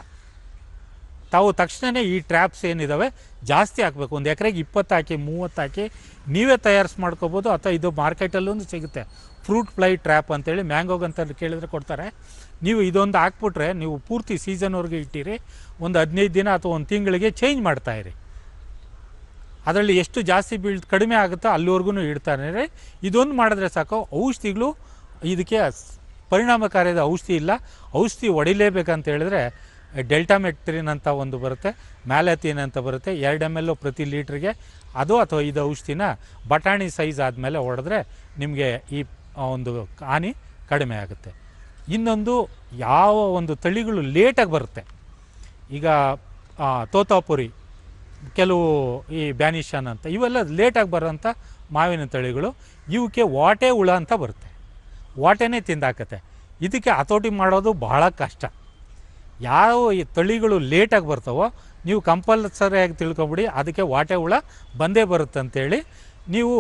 [SPEAKER 4] ತಾವು ತಕ್ಷಣವೇ ಈ ಟ್ರ್ಯಾಪ್ಸ್ ಏನಿದ್ದಾವೆ ಜಾಸ್ತಿ ಹಾಕಬೇಕು. ಒಂದು ಎಕರೆಗೆ ಇಪ್ಪತ್ತು ಹಾಕಿ, ಮೂವತ್ತು ಹಾಕಿ, ನೀವೇ ತಯಾರಿಸಿ ಮಾಡ್ಕೋಬೋದು ಅಥವಾ ಇದು ಮಾರ್ಕೆಟಲ್ಲೂ ಸಿಗುತ್ತೆ. ಫ್ರೂಟ್ ಫ್ಲೈ ಟ್ರ್ಯಾಪ್ ಅಂತೇಳಿ ಮ್ಯಾಂಗೋಗ್ ಅಂತ ಕೇಳಿದ್ರೆ ಕೊಡ್ತಾರೆ. ನೀವು ಇದೊಂದು ಹಾಕ್ಬಿಟ್ರೆ ನೀವು ಪೂರ್ತಿ ಸೀಸನ್ವರೆಗೆ ಇಟ್ಟಿರಿ, ಒಂದು ಹದಿನೈದು ದಿನ ಅಥವಾ ಒಂದು ತಿಂಗಳಿಗೆ ಚೇಂಜ್ ಮಾಡ್ತಾಯಿರಿ ಅದರಲ್ಲಿ ಎಷ್ಟು ಜಾಸ್ತಿ ಬೀಳ್, ಕಡಿಮೆ ಆಗುತ್ತೋ ಅಲ್ಲಿವರೆಗೂ ಇಡ್ತಾನೆ ಇದೊಂದು ಮಾಡಿದ್ರೆ ಸಾಕು ಔಷಧಿಗಳು ಇದಕ್ಕೆ ಪರಿಣಾಮಕಾರಿಯಾದ ಔಷಧಿ ಇಲ್ಲ. ಔಷಧಿ ಹೊಡಿಲೇಬೇಕಂತ ಹೇಳಿದ್ರೆ ಡೆಲ್ಟಾಮೆಟ್ರಿನ್ ಅಂತ ಒಂದು ಬರುತ್ತೆ, ಮ್ಯಾಲಥಿನ್ ಅಂತ ಬರುತ್ತೆ. ಎರಡು ಎಂ ಎಲ್ ಪ್ರತಿ ಲೀಟ್ರಿಗೆ. ಅದು ಅಥವಾ ಇದು ಔಷಧಿನ ಬಟಾಣಿ ಸೈಜ್ ಆದಮೇಲೆ ಹೊಡೆದ್ರೆ ನಿಮಗೆ ಈ ಒಂದು ಹಾನಿ ಕಡಿಮೆ ಆಗುತ್ತೆ. ಇನ್ನೊಂದು ಯಾವ ಒಂದು ತಳಿಗಳು ಲೇಟಾಗಿ ಬರುತ್ತೆ. ಈಗ ತೋತಾಪುರಿ, ಕೆಲವು ಈ ಬ್ಯಾನಿಷನ್ ಅಂತ, ಇವೆಲ್ಲ ಲೇಟಾಗಿ ಬರೋಂಥ ಮಾವಿನ ತಳಿಗಳು, ಇವಕ್ಕೆ ವಾಟೆ ಹುಳ ಅಂತ ಬರುತ್ತೆ. ವಾಟೆನೇ ತಿಂದಾಕತ್ತೆ. ಇದಕ್ಕೆ ಹತೋಟಿ ಮಾಡೋದು ಬಹಳ ಕಷ್ಟ. ಯಾವ ಈ ತಳಿಗಳು ಲೇಟಾಗಿ ಬರ್ತಾವೋ, ನೀವು ಕಂಪಲ್ಸರಿಯಾಗಿ ತಿಳ್ಕೊಬಿಡಿ, ಅದಕ್ಕೆ ವಾಟೆ ಹುಳ ಬಂದೇ ಬರುತ್ತೆ ಅಂತೇಳಿ ನೀವು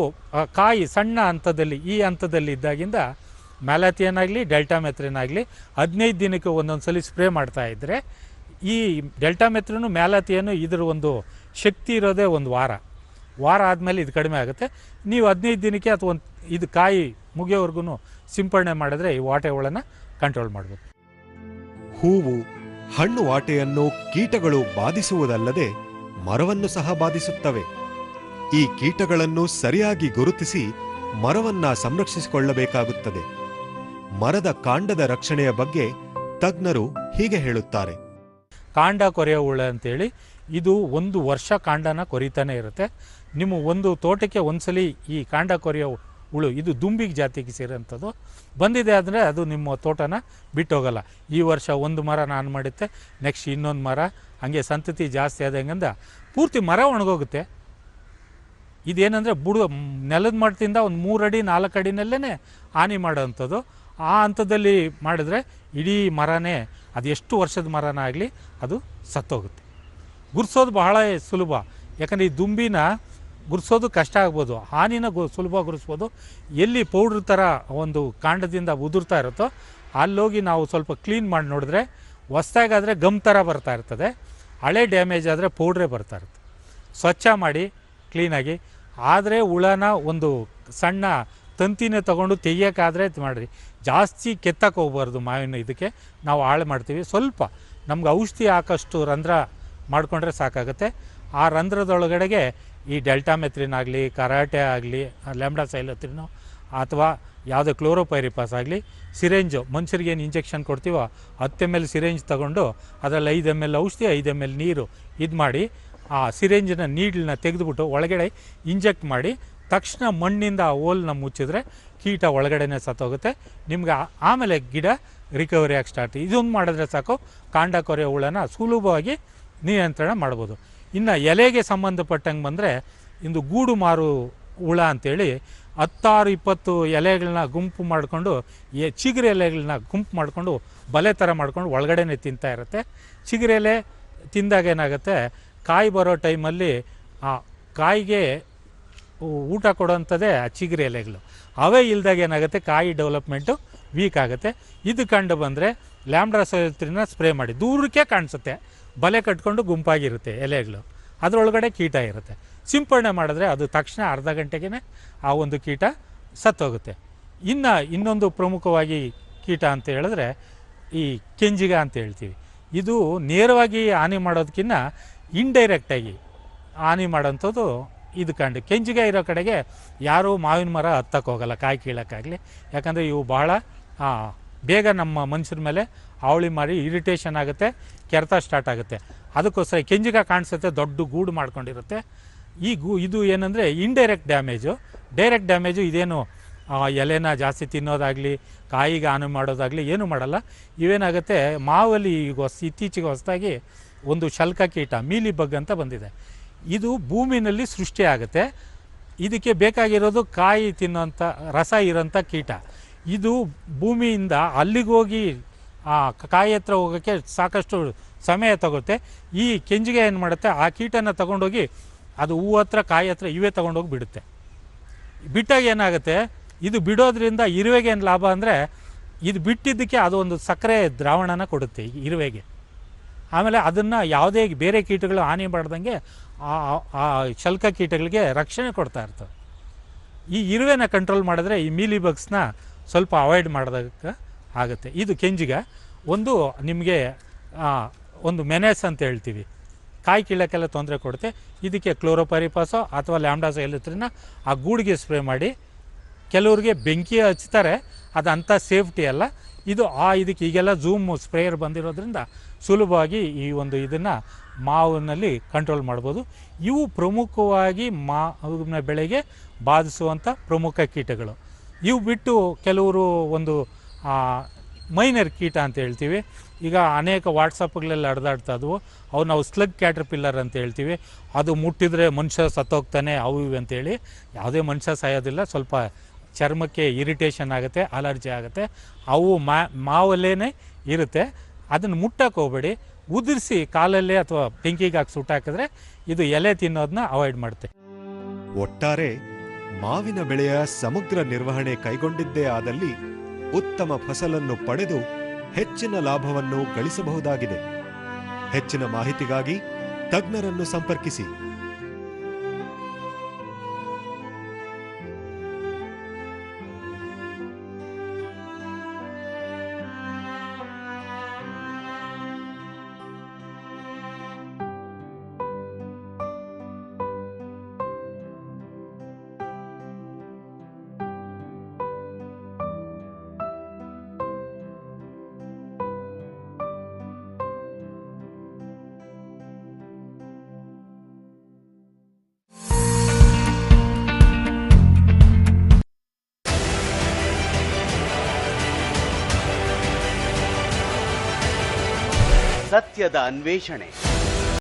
[SPEAKER 4] ಕಾಯಿ ಸಣ್ಣ ಹಂತದಲ್ಲಿ, ಈ ಹಂತದಲ್ಲಿ ಇದ್ದಾಗಿಂದ ಮ್ಯಾಲಾಥಿಯನ್ ಆಗಲಿ ಡೆಲ್ಟಾಮೆತ್ರಿನ್ ಆಗಲಿ ಹದಿನೈದು ದಿನಕ್ಕೆ ಒಂದೊಂದು ಸಲ ಸ್ಪ್ರೇ ಮಾಡ್ತಾ ಇದ್ದರೆ ಈ ಡೆಲ್ಟಾಮೆತ್ರಿನು ಮ್ಯಾಲಾಥಿಯನ್ನು ಇದ್ರ ಒಂದು ಶಕ್ತಿ ಇರೋದೇ ಒಂದು ವಾರ. ವಾರ ಆದಮೇಲೆ ಇದು ಕಡಿಮೆ ಆಗುತ್ತೆ. ನೀವು ಹದಿನೈದು ದಿನಕ್ಕೆ ಅಥವಾ ಒಂದು ಇದು ಕಾಯಿ ಮುಗಿಯೋವರೆಗೂ ಸಿಂಪಡಣೆ ಮಾಡಿದ್ರೆ ಈ ವಾಟೆ ಕಂಟ್ರೋಲ್ ಮಾಡಬೇಕು
[SPEAKER 1] ಹೂವು, ಹಣ್ಣು ವಾಟೆಯನ್ನು ಕೀಟಗಳು ಬಾಧಿಸುವುದಲ್ಲದೆ ಮರವನ್ನು ಸಹ ಬಾಧಿಸುತ್ತವೆ. ಈ ಕೀಟಗಳನ್ನು ಸರಿಯಾಗಿ ಗುರುತಿಸಿ ಮರವನ್ನ ಸಂರಕ್ಷಿಸಿಕೊಳ್ಳಬೇಕಾಗುತ್ತದೆ. ಮರದ ಕಾಂಡದ ರಕ್ಷಣೆಯ ಬಗ್ಗೆ ತಜ್ಞರು ಹೀಗೆ ಹೇಳುತ್ತಾರೆ.
[SPEAKER 4] ಕಾಂಡ ಕೊರೆಯೋ ಹುಳ ಅಂತೇಳಿ, ಇದು ಒಂದು ವರ್ಷ ಕಾಂಡನ ಕೊರಿತಾನೆ ಇರುತ್ತೆ. ನಿಮ್ಮ ಒಂದು ತೋಟಕ್ಕೆ ಒಂದ್ಸಲಿ ಈ ಕಾಂಡ ಕೊರೆಯೋ ಹುಳು, ಇದು ದುಂಬಿಗೆ ಜಾತಿಗೆ ಸೇರೋಂಥದ್ದು ಬಂದಿದೆ ಅಂದರೆ ಅದು ನಿಮ್ಮ ತೋಟನ ಬಿಟ್ಟು ಹೋಗಲ್ಲ ಈ ವರ್ಷ ಒಂದು ಮರ ನಾನು ಮಾಡುತ್ತೆ ನೆಕ್ಸ್ಟ್ ಇನ್ನೊಂದು ಮರ, ಹಾಗೆ ಸಂತತಿ ಜಾಸ್ತಿ ಆದಂಗಂದ ಪೂರ್ತಿ ಮರ ಒಣಗೋಗುತ್ತೆ. ಇದೇನಂದರೆ ಬುಡ, ನೆಲದ ಮಟ್ಟದಿಂದ ಒಂದು ಮೂರು ಅಡಿ ನಾಲ್ಕು ಅಡಿನಲ್ಲೇ ಹಾನಿ ಮಾಡೋವಂಥದ್ದು ಆ ಹಂತದಲ್ಲಿ ಮಾಡಿದ್ರೆ ಇಡೀ ಮರನೇ, ಅದು ಎಷ್ಟು ವರ್ಷದ ಮರನ ಆಗಲಿ ಅದು ಸತ್ತೋಗುತ್ತೆ. ಗುರ್ಸೋದು ಬಹಳ ಸುಲಭ. ಯಾಕಂದರೆ ಈ ದುಂಬಿನ ಗುರ್ಸೋದು ಕಷ್ಟ ಆಗ್ಬೋದು. ಹಾನಿನ ಗು, ಸುಲಭ ಗುರಿಸ್ಬೋದು. ಎಲ್ಲಿ ಪೌಡ್ರ್ ಥರ ಒಂದು ಕಾಂಡದಿಂದ ಉದುರ್ತಾ ಇರುತ್ತೋ, ಅಲ್ಲೋಗಿ ನಾವು ಸ್ವಲ್ಪ ಕ್ಲೀನ್ ಮಾಡಿ ನೋಡಿದ್ರೆ ಹೊಸ್ದಾಗಾದರೆ ಗಮ್ ಥರ ಬರ್ತಾ ಇರ್ತದೆ. ಹಳೆ ಡ್ಯಾಮೇಜ್ ಆದರೆ ಪೌಡ್ರೇ ಬರ್ತಾ ಇರುತ್ತೆ. ಸ್ವಚ್ಛ ಮಾಡಿ, ಕ್ಲೀನಾಗಿ. ಆದರೆ ಹುಳನ ಒಂದು ಸಣ್ಣ ತಂತಿನೇ ತೊಗೊಂಡು ತೆಗಿಯೋಕ್ಕಾದರೆ ಮಾಡಿರಿ. ಜಾಸ್ತಿ ಕೆತ್ತಕ್ಕೆ ಹೋಗ್ಬಾರ್ದು ಮಾವಿನ ಇದಕ್ಕೆ. ನಾವು ಹಾಳು ಮಾಡ್ತೀವಿ. ಸ್ವಲ್ಪ ನಮ್ಗೆ ಔಷಧಿ ಹಾಕಷ್ಟು ರಂಧ್ರ ಮಾಡಿಕೊಂಡ್ರೆ ಸಾಕಾಗುತ್ತೆ. ಆ ರಂಧ್ರದೊಳಗಡೆಗೆ ಈ ಡೆಲ್ಟಾಮೆತ್ರಿನ್ ಆಗಲಿ, ಕರಾಟೆ ಆಗಲಿ, ಲ್ಯಾಂಬ್ಡಾ ಸೈಲತ್ರಿನೋ ಅಥವಾ ಯಾವುದೇ ಕ್ಲೋರೋಪೈರಿಪಾಸ್ ಆಗಲಿ, ಸಿರೆಂಜು ಮನುಷ್ಯರಿಗೆ ಏನು ಇಂಜೆಕ್ಷನ್ ಕೊಡ್ತೀವೋ ಹತ್ತು ಎಂ ಎಲ್ ಸಿರೆಂಜ್ ತೊಗೊಂಡು ಅದರಲ್ಲಿ ಐದು ಎಂ ಎಲ್ ಔಷಧಿ, ಐದು ಎಂ ಎಲ್ ನೀರು ಇದು ಮಾಡಿ ಆ ಸಿರೇಂಜಿನ ನೀಡ್ಲನ್ನ ತೆಗೆದುಬಿಟ್ಟು ಒಳಗಡೆ ಇಂಜೆಕ್ಟ್ ಮಾಡಿ ತಕ್ಷಣ ಮಣ್ಣಿಂದ ಆ ಹೋಲ್ನ ಮುಚ್ಚಿದ್ರೆ ಕೀಟ ಒಳಗಡೆನೆ ಸತ್ತೋಗುತ್ತೆ. ನಿಮ್ಗೆ ಆಮೇಲೆ ಗಿಡ ರಿಕವರಿ ಆಗಿ ಸ್ಟಾರ್ಟ್ ಇದೊಂದು ಮಾಡಿದ್ರೆ ಸಾಕು, ಕಾಂಡ ಕೊರೆ ಹುಳನ ಸುಲಭವಾಗಿ ನಿಯಂತ್ರಣ ಮಾಡ್ಬೋದು. ಇನ್ನು ಎಲೆಗೆ ಸಂಬಂಧಪಟ್ಟಂಗೆ ಬಂದರೆ ಇಂದು ಗೂಡು ಮಾರು ಹುಳ ಅಂತೇಳಿ ಹತ್ತಾರು ಇಪ್ಪತ್ತು ಎಲೆಗಳನ್ನ ಗುಂಪು ಮಾಡಿಕೊಂಡು, ಎ ಚಿಗುರು ಎಲೆಗಳನ್ನ ಗುಂಪು ಮಾಡಿಕೊಂಡು ಬಲೆ ಥರ ಮಾಡಿಕೊಂಡು ಒಳಗಡೆನೆ ತಿಂತಾ ಇರುತ್ತೆ. ಚಿಗುರೆಲೆ ತಿಂದಾಗ ಏನಾಗುತ್ತೆ, ಕಾಯಿ ಬರೋ ಟೈಮಲ್ಲಿ ಆ ಕಾಯಿಗೆ ಊಟ ಕೊಡೋಂಥದ್ದೇ ಆ ಚಿಗುರು ಎಲೆಗಳು. ಅವೇ ಇಲ್ದಾಗ ಏನಾಗುತ್ತೆ? ಕಾಯಿ ಡೆವಲಪ್ಮೆಂಟು ವೀಕ್ ಆಗುತ್ತೆ. ಇದು ಕಂಡು ಬಂದರೆ ಲ್ಯಾಂಬ್ಡಾ ಸೈತ್ರಿನ ಸ್ಪ್ರೇ ಮಾಡಿ. ದೂರಕ್ಕೆ ಕಾಣಿಸುತ್ತೆ. ಬಲೆ ಕಟ್ಕೊಂಡು ಗುಂಪಾಗಿರುತ್ತೆ ಎಲೆಗಳು. ಅದರೊಳಗಡೆ ಕೀಟ ಇರುತ್ತೆ. ಸಿಂಪಡಣೆ ಮಾಡಿದ್ರೆ ಅದು ತಕ್ಷಣ ಅರ್ಧ ಗಂಟೆಗೇ ಆ ಒಂದು ಕೀಟ ಸತ್ತೋಗುತ್ತೆ. ಇನ್ನು ಇನ್ನೊಂದು ಪ್ರಮುಖವಾಗಿ ಕೀಟ ಅಂತ ಹೇಳಿದ್ರೆ ಈ ಕೆಂಜಿಗ ಅಂತ ಹೇಳ್ತೀವಿ. ಇದು ನೇರವಾಗಿ ಹಾನಿ ಮಾಡೋದಕ್ಕಿಂತ ಇಂಡೈರೆಕ್ಟಾಗಿ ಹಾನಿ ಮಾಡೋಂಥದ್ದು ಇದು ಕಂಡು. ಕೆಂಜಿಗ ಇರೋ ಕಡೆಗೆ ಯಾರೂ ಮಾವಿನ ಮರ ಹತ್ತಕ್ಕೆ ಹೋಗಲ್ಲ ಕಾಯಿ ಕೀಳೋಕ್ಕಾಗಲಿ. ಯಾಕಂದರೆ ಇವು ಆ, ಬೇಗ ನಮ್ಮ ಮನುಷ್ಯರ ಮೇಲೆ ಅವಳಿ ಮಾಡಿ ಇರಿಟೇಷನ್ ಆಗುತ್ತೆ ಕೆರೆತ ಸ್ಟಾರ್ಟ್ ಆಗುತ್ತೆ. ಅದಕ್ಕೋಸ್ಕರ ಕೆಂಜಿಗ ಕಾಣಿಸುತ್ತೆ ದೊಡ್ಡ ಗೂಡು ಮಾಡ್ಕೊಂಡಿರುತ್ತೆ. ಈ ಗೂ ಇದು ಏನಂದರೆ ಇಂಡೈರೆಕ್ಟ್ ಡ್ಯಾಮೇಜು ಡೈರೆಕ್ಟ್ ಡ್ಯಾಮೇಜು ಇದೇನು ಎಲೆನ ಜಾಸ್ತಿ ತಿನ್ನೋದಾಗಲಿ ಕಾಯಿಗೆ ಹಾನಿ ಮಾಡೋದಾಗಲಿ ಏನೂ ಮಾಡಲ್ಲ. ಇವೇನಾಗುತ್ತೆ ಮಾವಲ್ಲಿ ಈಗ ಹೊಸ ಇತ್ತೀಚೆಗೆ ಹೊಸದಾಗಿ ಒಂದು ಶಲ್ಕ ಕೀಟ ಮೀಲಿ ಬಗ್ ಅಂತ ಬಂದಿದೆ. ಇದು ಭೂಮಿನಲ್ಲಿ ಸೃಷ್ಟಿ ಆಗುತ್ತೆ. ಇದಕ್ಕೆ ಬೇಕಾಗಿರೋದು ಕಾಯಿ ತಿನ್ನೋಂಥ ರಸ ಇರೋಂಥ ಕೀಟ. ಇದು ಭೂಮಿಯಿಂದ ಅಲ್ಲಿಗೋಗಿ ಆ ಕಾಯಿ ಹತ್ರ ಹೋಗೋಕ್ಕೆ ಸಾಕಷ್ಟು ಸಮಯ ತಗುತ್ತೆ. ಈ ಕೆಂಜಿಗೆ ಏನು ಮಾಡುತ್ತೆ? ಆ ಕೀಟನ ತಗೊಂಡೋಗಿ ಅದು ಹೂ ಹತ್ರ, ಕಾಯಿ ಹತ್ರ ಇವೇ ತೊಗೊಂಡೋಗಿ ಬಿಡುತ್ತೆ. ಬಿಟ್ಟಾಗ ಏನಾಗುತ್ತೆ? ಇದು ಬಿಡೋದ್ರಿಂದ ಇರುವೆಗೆ ಏನು ಲಾಭ ಅಂದರೆ, ಇದು ಬಿಟ್ಟಿದ್ದಕ್ಕೆ ಅದು ಒಂದು ಸಕ್ಕರೆ ದ್ರಾವಣನ ಕೊಡುತ್ತೆ ಇರುವೆಗೆ. ಆಮೇಲೆ ಅದನ್ನು ಯಾವುದೇ ಬೇರೆ ಕೀಟಗಳು ಹಾನಿ ಮಾಡ್ದಂಗೆ ಆ ಶಲ್ಕ ಕೀಟಗಳಿಗೆ ರಕ್ಷಣೆ ಕೊಡ್ತಾ ಇರ್ತವೆ. ಈ ಇರುವೆನ ಕಂಟ್ರೋಲ್ ಮಾಡಿದ್ರೆ ಈ ಮೀಲಿ ಬಗ್ಸ್ನ ಸ್ವಲ್ಪ ಅವಾಯ್ಡ್ ಮಾಡೋದಕ್ಕೆ ಆಗುತ್ತೆ. ಇದು ಕೆಂಜಿಗ. ಒಂದು ನಿಮಗೆ ಒಂದು ಮೆನೆಸ್ ಅಂತ ಹೇಳ್ತೀವಿ. ಕಾಯಿ ಕೀಳಕ್ಕೆಲ್ಲ ತೊಂದರೆ ಕೊಡುತ್ತೆ. ಇದಕ್ಕೆ ಕ್ಲೋರೋಪರಿಪಾಸೋ ಅಥವಾ ಲ್ಯಾಂಡಾಸೋ ಎಲ್ಲಿತ್ರನ ಆ ಗೂಡಿಗೆ ಸ್ಪ್ರೇ ಮಾಡಿ ಕೆಲವ್ರಿಗೆ ಬೆಂಕಿ ಹಚ್ತಾರೆ, ಅದು ಅಂಥ ಸೇಫ್ಟಿ ಅಲ್ಲ. ಇದು ಆ ಇದಕ್ಕೆ ಈಗೆಲ್ಲ ಝೂಮ್ ಸ್ಪ್ರೇಯರ್ ಬಂದಿರೋದ್ರಿಂದ ಸುಲಭವಾಗಿ ಈ ಒಂದು ಇದನ್ನು ಮಾವಿನಲ್ಲಿ ಕಂಟ್ರೋಲ್ ಮಾಡ್ಬೋದು. ಇವು ಪ್ರಮುಖವಾಗಿ ಮಾವಿನ ಬೆಳೆಗೆ ಬಾಧಿಸುವಂಥ ಪ್ರಮುಖ ಕೀಟಗಳು. ಇವು ಬಿಟ್ಟು ಕೆಲವರು ಒಂದು ಮೈನರ್ ಕೀಟ ಅಂತ ಹೇಳ್ತೀವಿ. ಈಗ ಅನೇಕ ವಾಟ್ಸಪ್ಗಳೆಲ್ಲ ಅಡ್ದಾಡ್ತಾ ಇದ್ವು. ಅವು ನಾವು ಸ್ಲಗ್ ಕ್ಯಾಟ್ರಪಿಲ್ಲರ್ ಅಂತ ಹೇಳ್ತೀವಿ. ಅದು ಮುಟ್ಟಿದರೆ ಮನುಷ್ಯ ಸತ್ತೋಗ್ತಾನೆ, ಅವು ಇವು ಅಂತೇಳಿ ಯಾವುದೇ ಮನುಷ್ಯ ಸಾಯೋದಿಲ್ಲ. ಸ್ವಲ್ಪ ಚರ್ಮಕ್ಕೆ ಇರಿಟೇಷನ್ ಆಗುತ್ತೆ ಅಲರ್ಜಿ ಆಗುತ್ತೆ. ಅವು ಮಾವಲ್ಲೇ ಇರುತ್ತೆ. ಅದನ್ನು ಮುಟ್ಟಕ್ಕೆ ಹೋಗಬೇಡಿ. ಉದುರಿಸಿ ಕಾಲಲ್ಲೇ ಅಥವಾ ಬೆಂಕಿಗೆ ಹಾಕಿ ಸುಟ್ಟಾಕಿದ್ರೆ ಇದು ಎಲೆ ತಿನ್ನೋದನ್ನ ಅವಾಯ್ಡ್ ಮಾಡುತ್ತೆ.
[SPEAKER 1] ಒಟ್ಟಾರೆ ಮಾವಿನ ಬೆಳೆಯ ಸಮಗ್ರ ನಿರ್ವಹಣೆ ಕೈಗೊಂಡಿದ್ದೇ ಆದಲ್ಲಿ ಉತ್ತಮ ಫಸಲನ್ನು ಪಡೆದು ಹೆಚ್ಚಿನ ಲಾಭವನ್ನು ಗಳಿಸಬಹುದಾಗಿದೆ. ಹೆಚ್ಚಿನ ಮಾಹಿತಿಗಾಗಿ ತಜ್ಞರನ್ನು ಸಂಪರ್ಕಿಸಿ.
[SPEAKER 5] ಅನ್ವೇಷಣೆ